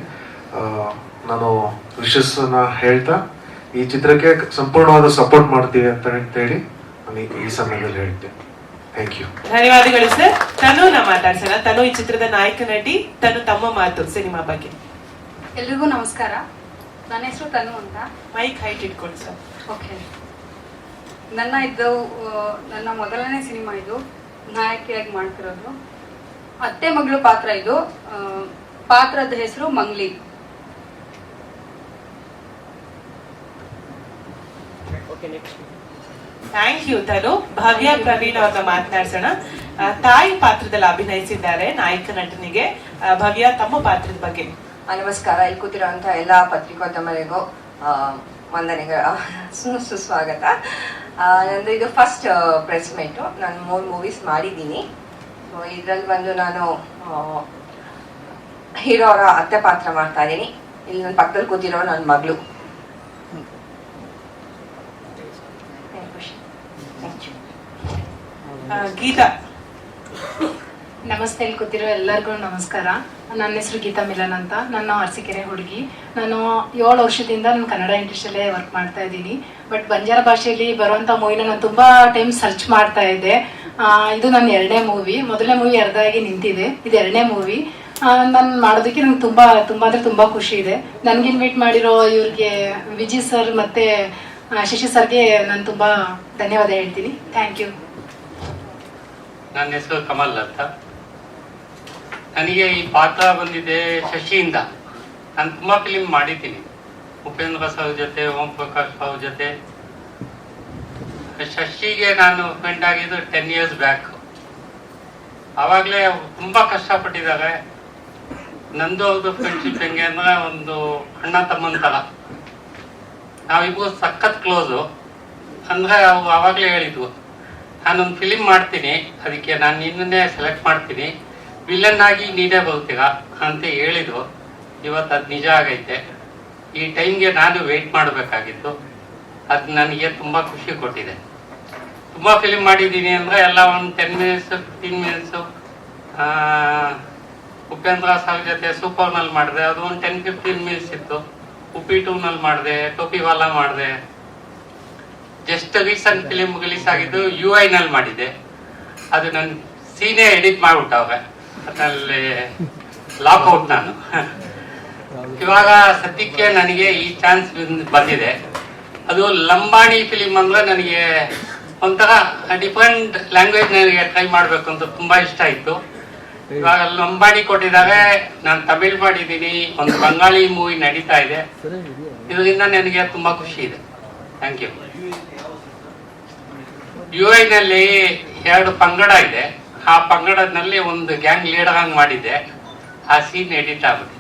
ನಾನು ವಿಶಸ್ಸನ್ನ ಹೇಳ್ತಾ ಈ ಚಿತ್ರಕ್ಕೆ ಸಂಪೂರ್ಣವಾದ ಸಪೋರ್ಟ್ ಮಾಡ್ತೀವಿ ಅಂತ ಹೇಳಿ ನಾನು ಈ- ಸಮಯದಲ್ಲಿ ಹೇಳ್ತೇನೆ. ಧನ್ಯವಾದಗಳು ಸರ್ ತನುನ ಮಾತಾಡ್ಸೋಣ. ತನು ಈ ಚಿತ್ರದ ನಾಯಕ ನಟಿ ತನು ತಮ್ಮ ಮಾತು ಸಿನಿಮಾ ಬಗ್ಗೆ. ಎಲ್ರಿಗೂ ನಮಸ್ಕಾರ. ನನ್ನ ಹೆಸರು ತನು ಅಂತ. ಮೈಕ್ ಹೈಟ್ ಇಟ್ಕೊಳ್ಳಿ ಸರ್ ಓಕೆ. ನನ್ನ ಇದು ನನ್ನ ಮೊದಲನೇ ಸಿನಿಮಾ ಇದು. ನಾಯಕಿಯಾಗಿ ಮಾಡ್ತಿರೋದು. ಅತ್ತೆ ಮಗಳು ಪಾತ್ರ ಇದು. ಪಾತ್ರದ ಹೆಸರು ಮಂಗ್ಲಿ. ಥ್ಯಾಂಕ್ ಯು ತರು ಭವ್ಯ ಪ್ರವೀಣ್ ಅವ್ರನ್ನ ಮಾತನಾಡ್ಸೋಣ. ತಾಯಿ ಪಾತ್ರದಲ್ಲಿ ಅಭಿನಯಿಸಿದ್ದಾರೆ ನಾಯಕ ನಟನಿಗೆ. ಭವ್ಯ, ತಮ್ಮ ಪಾತ್ರದ ಬಗ್ಗೆ. ನಮಸ್ಕಾರ. ಇಲ್ಲಿ ಕೂತಿರೋಂಥ ಎಲ್ಲ ಪತ್ರಿಕೋದ್ಯಮರಿಗೂ ವಂದನೆಗಳ. ಸುಸ್ವಾಗತ. ನಂದು ಇದು ಫಸ್ಟ್ ಪ್ರೆಸ್ ಮೀಟು ನಾನು ಮೂರು ಮೂವೀಸ್ ಮಾಡಿದ್ದೀನಿ. ಇದರಲ್ಲಿ ಬಂದು ನಾನು ಹೀರೋ ಅವರ ಅತ್ತೆ ಪಾತ್ರ ಮಾಡ್ತಾ ಇದ್ದೀನಿ. ಇಲ್ಲಿ ನನ್ನ ಪಕ್ಕದಲ್ಲಿ ಕೂತಿರೋ ನನ್ನ ಮಗಳು ಥ್ಯಾಂಕ್ ಯು ಆ, ಗೀತಾ. ನಮಸ್ತೆ, ಇಲ್ಲಿ ಕೂತಿರೋ ಎಲ್ಲರಿಗೂ ನಮಸ್ಕಾರ. ನನ್ನ ಹೆಸರು ಗೀತಾ ಮಿಲನ್ ಅಂತ. ನನ್ನ ಅರಸಿಕೆರೆ ಹುಡುಗಿ. ನಾನು ಏಳು ವರ್ಷದಿಂದ ನಾನು ಕನ್ನಡ ಇಂಡಸ್ಟ್ರಿಯಲ್ಲೇ ವರ್ಕ್ ಮಾಡ್ತಾ ಇದ್ದೀನಿ. ಬಟ್ ಬಂಜಾರ ಭಾಷೆಯಲ್ಲಿ ಬರುವಂಥ ಮೂವಿನ ನಾನು ತುಂಬ ಟೈಮ್ ಸರ್ಚ್ ಮಾಡ್ತಾ ಇದ್ದೆ. ಇದು ನನ್ನ ಎರಡನೇ ಮೂವಿ ಮೊದಲನೇ ಮೂವಿ ಅರ್ಧವಾಗಿ ನಿಂತಿದೆ. ಇದು ಎರಡನೇ ಮೂವಿ ನಾನು ಮಾಡೋದಕ್ಕೆ ನಂಗೆ ತುಂಬ ತುಂಬ ಅಂದರೆ ತುಂಬ ಖುಷಿ ಇದೆ. ನನಗೆ ಇನ್ವೈಟ್ ಮಾಡಿರೋ ಇವ್ರಿಗೆ ವಿಜಿ ಸರ್ ಮತ್ತು ಶಶಿ ಸರ್ಗೆ ನಾನು ತುಂಬ ಧನ್ಯವಾದ ಹೇಳ್ತೀನಿ. ಥ್ಯಾಂಕ್ ಯು ನನ್ನ ಹೆಸರು ಕಮಲ್ ಅಂತ. ನನಗೆ ಈ ಪಾತ್ರ ಬಂದಿದೆ ಶಶಿಯಿಂದ. ನಾನು ತುಂಬ ಫಿಲಿಮ್ ಮಾಡಿದ್ದೀನಿ. ಉಪೇಂದ್ರ ಸರ್ ಜೊತೆ, ಓಂ ಪ್ರಕಾಶ್ ಅವ್ರ ಜೊತೆ. ಶಶಿಗೆ ನಾನು ಫ್ರೆಂಡ್ ಆಗಿದ್ದು ಟೆನ್ ಇಯರ್ಸ್ ಬ್ಯಾಕ್ ಆವಾಗಲೇ ತುಂಬ ಕಷ್ಟಪಟ್ಟಿದ್ದಾರೆ. ನಂದು ಅವ್ರದ್ದು ಫ್ರೆಂಡ್ಶಿಪ್ ಹೆಂಗೆ ಅಂದ್ರೆ ಒಂದು ಅಣ್ಣ ತಮ್ಮನ ಥರ ನಾವಿಬ್ರು ಸಖತ್ ಕ್ಲೋಸು ಅಂದ್ರೆ ಅವ್ರು ಆವಾಗಲೇ ಹೇಳಿದ್ವು ನಾನೊಂದು ಫಿಲಿಮ್ ಮಾಡ್ತೀನಿ. ಅದಕ್ಕೆ ನಾನು ನಿನ್ನನ್ನೇ ಸೆಲೆಕ್ಟ್ ಮಾಡ್ತೀನಿ. ವಿಲನ್ ಆಗಿ ನೀನೇ ಬರ್ತೀರ ಅಂತ ಹೇಳಿದ್ರು. ಇವತ್ತು ಅದು ನಿಜ ಆಗೈತೆ. ಈ ಟೈಮ್ಗೆ ನಾನು ವೆಯ್ಟ್ ಮಾಡಬೇಕಾಗಿತ್ತು. ಅದು ನನಗೆ ತುಂಬ ಖುಷಿ ಕೊಟ್ಟಿದೆ. ತುಂಬ ಫಿಲಿಮ್ ಮಾಡಿದ್ದೀನಿ ಅಂದರೆ ಎಲ್ಲ ಒಂದು ten minutes fifteen minutes Upendra sir ಜೊತೆ ಸೂಪರ್ನಲ್ಲಿ ಮಾಡಿದೆ. ಅದು ಒಂದು ಟೆನ್ ಫಿಫ್ಟೀನ್ ಮಿನಿಟ್ಸ್ ಇತ್ತು. ಉಪ್ಪಿ ಟೂನಲ್ಲಿ ಮಾಡಿದೆ ಟೋಪಿವಾಲ ಮಾಡಿದೆ. ಜಸ್ಟ್ ರೀಸೆಂಟ್ ಫಿಲಿಮ್ ರಿಲೀಸ್ ಆಗಿದ್ದು ಯು ಐನಲ್ಲಿ ಮಾಡಿದೆ. ಅದು ನನ್ನ ಸೀನೇ ಎಡಿಟ್ ಮಾಡ್ಬಿಟ್ಟವ್ರೆ ಅದರಲ್ಲಿ ಲಾಕ್ಔಟ್ ನಾನು. ಇವಾಗ ಸದ್ಯಕ್ಕೆ ನನಗೆ ಈ ಚಾನ್ಸ್ ಬಂದಿದೆ. ಅದು ಲಂಬಾಣಿ ಫಿಲಿಮ್ ಅಂದ್ರೆ ನನಗೆ ಒಂಥರ ಡಿಫ್ರೆಂಟ್ ಲ್ಯಾಂಗ್ವೇಜ್ ನನಗೆ ಟ್ರೈ ಮಾಡಬೇಕು ಅಂತ ತುಂಬಾ ಇಷ್ಟ ಇತ್ತು ಇವಾಗ ಲಂಬಾಣಿ ಕೊಟ್ಟಿದ್ದಾರೆ. ನಾನು ತಮಿಳ್ ಮಾಡಿದ್ದೀನಿ. ಒಂದು ಬಂಗಾಳಿ ಮೂವಿ ನಡೀತಾ ಇದೆ. ಇದರಿಂದ ನನಗೆ ತುಂಬಾ ಖುಷಿ ಇದೆ. ಥ್ಯಾಂಕ್ ಯು ಯು ನಲ್ಲಿ ಎರಡು ಪಂಗಡ ಇದೆ. ಆ ಪಂಗಡದಲ್ಲಿ ಒಂದು ಗ್ಯಾಂಗ್ ಲೀಡರ್ ಹಂಗ್ ಮಾಡಿದ್ದೆ ಆ ಸೀನ್ ಎಡಿಟ್ ಆಗುತ್ತೆ.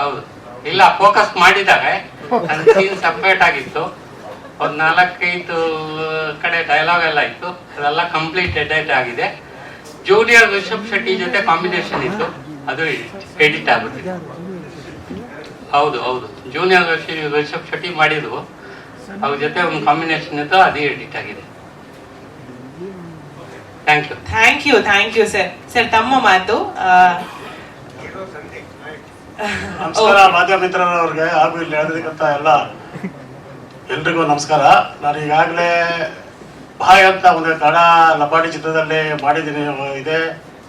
ಹೌದು. ಇಲ್ಲ ಫೋಕಸ್ ಮಾಡಿದ್ದಾರೆ. ಸೀನ್ ಸಪ್ರೇಟ್ ಆಗಿತ್ತು. ಒಂದ್ ನಾಲ್ಕೈದು ಕಡೆ ಡೈಲಾಗ್ ಎಲ್ಲ ಇತ್ತು. ಅದೆಲ್ಲ ಕಂಪ್ಲೀಟ್ ಎಡಿಟ್ ಆಗಿದೆ. ಜೂನಿಯರ್ ರಿಷಬ್ ಶೆಟ್ಟಿ ಜೊತೆ ಕಾಂಬಿನೇಷನ್ ಇತ್ತು. ಅದು ಎಡಿಟ್ ಆಗುತ್ತೆ. ಹೌದು ಹೌದು. ಜೂನಿಯರ್ ರಿಷಬ್ ಶೆಟ್ಟಿ ಮಾಡಿದ್ರು ಅವ್ರ ಜೊತೆ ಒಂದು ಕಾಂಬಿನೇಷನ್ ಇತ್ತು ಅದೇ ಎಡಿಟ್ ಆಗಿದೆ. Thank you thank you thank you sir sir ತಮ್ಮ ಮಾತು ಆ, ನಮಸ್ಕಾರ ಮಾಧ್ಯಮ ಮಿತ್ರರವ್ರಿಗೆ ಹಾಗೂ ಇಲ್ಲಿ ಹೇಳಿದಕ್ಕಂತ ಎಲ್ಲ ಎಲ್ರಿಗೂ ನಮಸ್ಕಾರ. ನಾನು ಈಗಾಗಲೇ ಬಾಯ್ ಅಂತ ಒಂದು ಕನ್ನಡ ಲಪಾಟಿ ಚಿತ್ರದಲ್ಲಿ ಮಾಡಿದ್ದೀನಿ. ಇದೆ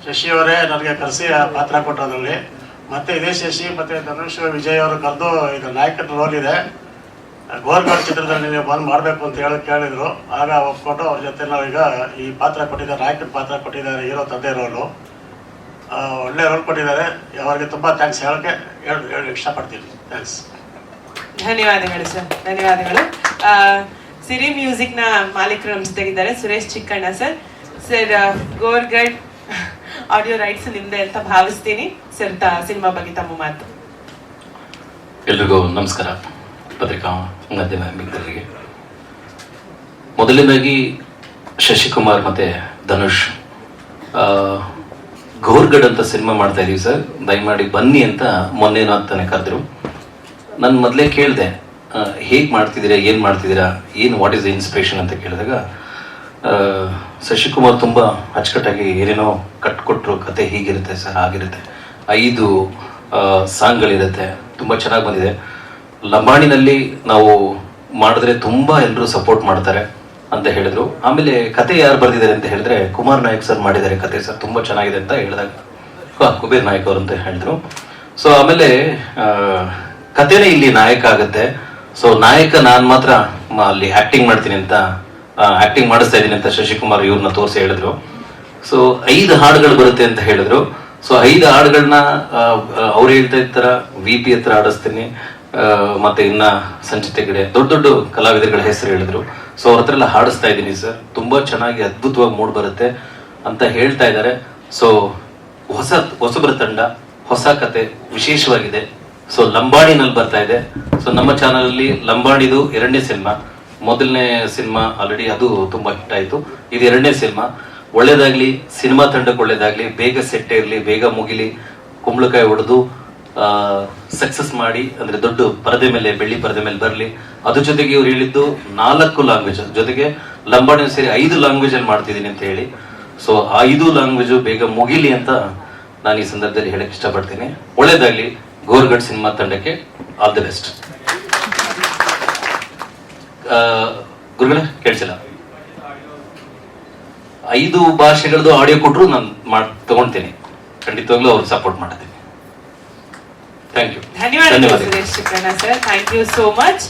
ಶಶಿ ಅವರೇ ನನಗೆ ಕರೆಸಿ ಪಾತ್ರ ಅದರಲ್ಲಿ ಮತ್ತೆ ಇದೇ ಶಶಿ ಮತ್ತೆ ಧನುಷ್ ವಿಜಯ್ ಅವರು ಕರೆದು ಇದು ನಾಯಕನ ರೋಲ್ ಇದೆ. ಗೋರ್ಗಡ್ ಚಿತ್ರದಲ್ಲಿ ನೀವು ಬಂದು ಮಾಡಬೇಕು ಅಂತ ಹೇಳಿ ಕೇಳಿದ್ರು. ಆಗ ಒಪ್ಕೊಂಡು ಅವ್ರ ಜೊತೆ ನಾವೀಗ ಈ ಪಾತ್ರ ಕೊಟ್ಟಿದ್ದಾರೆ ನಾಯಕನ ಪಾತ್ರ ಕೊಟ್ಟಿದ್ದಾರೆ ಹೀರೋ ತಂದೆ ರೋಲು. ಆ, ಒಳ್ಳೆ ರೋಲ್ ಕೊಟ್ಟಿದ್ದಾರೆ. ಅವರಿಗೆ ತುಂಬಾ ಥ್ಯಾಂಕ್ಸ್ ಹೇಳಕ್ಕೆ ಹೇಳಿ ಹೇಳಿ ಇಷ್ಟಪಡ್ತೀನಿ. ಥ್ಯಾಂಕ್ಸ್ ಧನ್ಯವಾದಗಳು ಸರ್. ಧನ್ಯವಾದಗಳು. ಸಿರಿ ಮ್ಯೂಸಿಕ್ನ ಮಾಲೀಕರು ನಮ್ಮ ಜೊತೆಗಿದ್ದಾರೆ Suresh Chikkanna sir. Sir Gorgad audio rights ನಿಮ್ದೆ ಅಂತ ಭಾವಿಸ್ತೀನಿ. ಸರ್ ಸಿನಿಮಾ ಬಗ್ಗೆ ತಮ್ಮ ಮಾತು. ಎಲ್ರಿಗೂ ನಮಸ್ಕಾರ. ಪತ್ರಿಕಾ ಮಾಧ್ಯಮ ಮಿತ್ರರಿಗೆ. ಮೊದಲನೇದಾಗಿ ಶಶಿಕುಮಾರ್ ಮತ್ತೆ ಧನುಷ್. ಘೋರ್ಗಡ್ ಅಂತ ಸಿನಿಮಾ ಮಾಡ್ತಾ ಇದೀವಿ ಸರ್. ದಯಮಾಡಿ ಬನ್ನಿ ಅಂತ ಮೊನ್ನೆನೋ ಅಂತಾನೆ ಕರೆದ್ರು. ನಾನು ಮೊದಲೇ ಕೇಳಿದೆ ಹೇಗೆ ಮಾಡ್ತಿದ್ದೀರಾ, ಏನು ಮಾಡ್ತಿದ್ದೀರಾ, ಏನು ವಾಟ್ ಈಸ್ ದ ಇನ್ಸ್ಪಿರೇಷನ್ ಅಂತ ಕೇಳಿದಾಗ ಶಶಿಕುಮಾರ್ ತುಂಬ ಅಚ್ಚುಕಟ್ಟಾಗಿ ಏನೇನೋ ಕಟ್ಕೊಟ್ರು, ಕತೆ ಹೀಗಿರುತ್ತೆ ಸರ್ ಆಗಿರುತ್ತೆ ಐದು ಸಾಂಗ್ಗಳಿರುತ್ತೆ, ತುಂಬ ಚೆನ್ನಾಗಿ ಬಂದಿದೆ. ಲಂಬಾಣಿನಲ್ಲಿ ನಾವು ಮಾಡಿದ್ರೆ ತುಂಬ ಎಲ್ಲರೂ ಸಪೋರ್ಟ್ ಮಾಡ್ತಾರೆ ಅಂತ ಹೇಳಿದ್ರು. ಆಮೇಲೆ ಕತೆ ಯಾರು ಬರೆದಿದ್ದಾರೆ ಅಂತ ಹೇಳಿದ್ರೆ ಕುಮಾರ್ ನಾಯಕ್ ಸರ್ ಮಾಡಿದ್ದಾರೆ ಕತೆ ಸರ್ ತುಂಬ ಚೆನ್ನಾಗಿದೆ ಅಂತ ಹೇಳಿದಾಗ "ಹಾ, ಕುಬೇರ್ ನಾಯಕ್ ಅವರು ಅಂತ ಹೇಳಿದ್ರು. ಸೊ ಆಮೇಲೆ ಕತೆನೇ ಇಲ್ಲಿ ನಾಯಕ ಆಗುತ್ತೆ. ಸೊ ನಾಯಕ ನಾನು ಮಾತ್ರ ಅಲ್ಲಿ ಆ್ಯಕ್ಟಿಂಗ್ ಮಾಡ್ತೀನಿ ಅಂತ ಆ್ಯಕ್ಟಿಂಗ್ ಮಾಡಿಸ್ತಾ ಇದ್ದೀನಿ ಅಂತ ಶಶಿಕುಮಾರ್ ಇವ್ರನ್ನ ತೋರಿಸಿ ಹೇಳಿದ್ರು. ಸೊ ಐದು ಹಾಡುಗಳು ಬರುತ್ತೆ ಅಂತ ಹೇಳಿದ್ರು. ಸೊ ಐದು ಹಾಡುಗಳನ್ನ ಅವ್ರು ಹೇಳ್ತಾ ಇರ್ತಾರ ವಿ ಪಿ ಹತ್ರ ಆಡಿಸ್ತೀನಿ ಮತ್ತೆ ಇನ್ನ ಸಂಚಿತೆ ಕಡೆ ದೊಡ್ಡ ದೊಡ್ಡ ಕಲಾವಿದರುಗಳ ಹೆಸರು ಹೇಳಿದ್ರು. ಸೊ ಅವ್ರ ಹತ್ರ ಎಲ್ಲ ಹಾಡಿಸ್ತಾ ಇದ್ದೀನಿ ಸರ್. ತುಂಬಾ ಚೆನ್ನಾಗಿ ಅದ್ಭುತವಾಗಿ ಮೂಡ್ ಬರುತ್ತೆ ಅಂತ ಹೇಳ್ತಾ ಇದ್ದಾರೆ. ಸೊ ಹೊಸ, ಹೊಸಬರ ತಂಡ, ಹೊಸ ಕತೆ ವಿಶೇಷವಾಗಿದೆ. ಸೊ ಲಂಬಾಣಿನಲ್ಲಿ ಬರ್ತಾ ಇದೆ. ಸೊ ನಮ್ಮ ಚಾನಲ್ ಅಲ್ಲಿ ಲಂಬಾಣಿದು ಎರಡನೇ ಸಿನಿಮಾ. ಮೊದಲನೇ ಸಿನಿಮಾ ಆಲ್ರೆಡಿ ಅದು ತುಂಬಾ ಹಿಟ್ ಆಯ್ತು. ಇದು ಎರಡನೇ ಸಿನಿಮಾ. ಒಳ್ಳೇದಾಗ್ಲಿ, ಸಿನಿಮಾ ತಂಡಕ್ಕೆ ಒಳ್ಳೇದಾಗ್ಲಿ, ಬೇಗ ಸೆಟ್ಟೇ ಇರಲಿ ಬೇಗ ಮುಗಿಲಿ, ಕುಂಬಳಕಾಯಿ ಹೊಡೆದು ಸಕ್ಸಸ್ ಮಾಡಿ, ಅಂದ್ರೆ ದೊಡ್ಡ ಪರದೆ ಮೇಲೆ, ಬೆಳ್ಳಿ ಪರದೆ ಮೇಲೆ ಬರಲಿ. ಅದ್ರ ಜೊತೆಗೆ ಇವ್ರು ಹೇಳಿದ್ದು ನಾಲ್ಕು ಲ್ಯಾಂಗ್ವೇಜ್ ಜೊತೆಗೆ ಲಂಬಾಣಿ ಸೇರಿ ಐದು ಲ್ಯಾಂಗ್ವೇಜ್ ಅಲ್ಲಿ ಮಾಡ್ತಿದ್ದೀನಿ ಅಂತ ಹೇಳಿ. ಸೊ ಆ ಐದು ಲ್ಯಾಂಗ್ವೇಜ್ ಬೇಗ ಮುಗಿಲಿ ಅಂತ ನಾನು ಈ ಸಂದರ್ಭದಲ್ಲಿ ಹೇಳಕ್ ಇಷ್ಟಪಡ್ತೀನಿ. ಒಳ್ಳೇದಾಗ್ಲಿ. ಗೋರ್ಗಡ್ ಸಿನಿಮಾ ತಂಡಕ್ಕೆ ಆಲ್ ದ ಬೆಸ್ಟ್ ಗುರುಗಳೇ, ಕೇಳಿಸಿಲ್ಲ. ಐದು ಭಾಷೆಗಳದ್ದು ಆಡಿಯೋ ಕೊಟ್ಟರು ನಾನು ಮಾಡ್ ತಗೊಳ್ತೀನಿ ಖಂಡಿತವಾಗ್ಲೂ ಅವ್ರಿಗೆ ಸಪೋರ್ಟ್ ಮಾಡ್ತೀನಿ. ಥ್ಯಾಂಕ್ ಯು ಧನ್ಯವಾದಗಳು Suresh Chikkanna sir thank you so much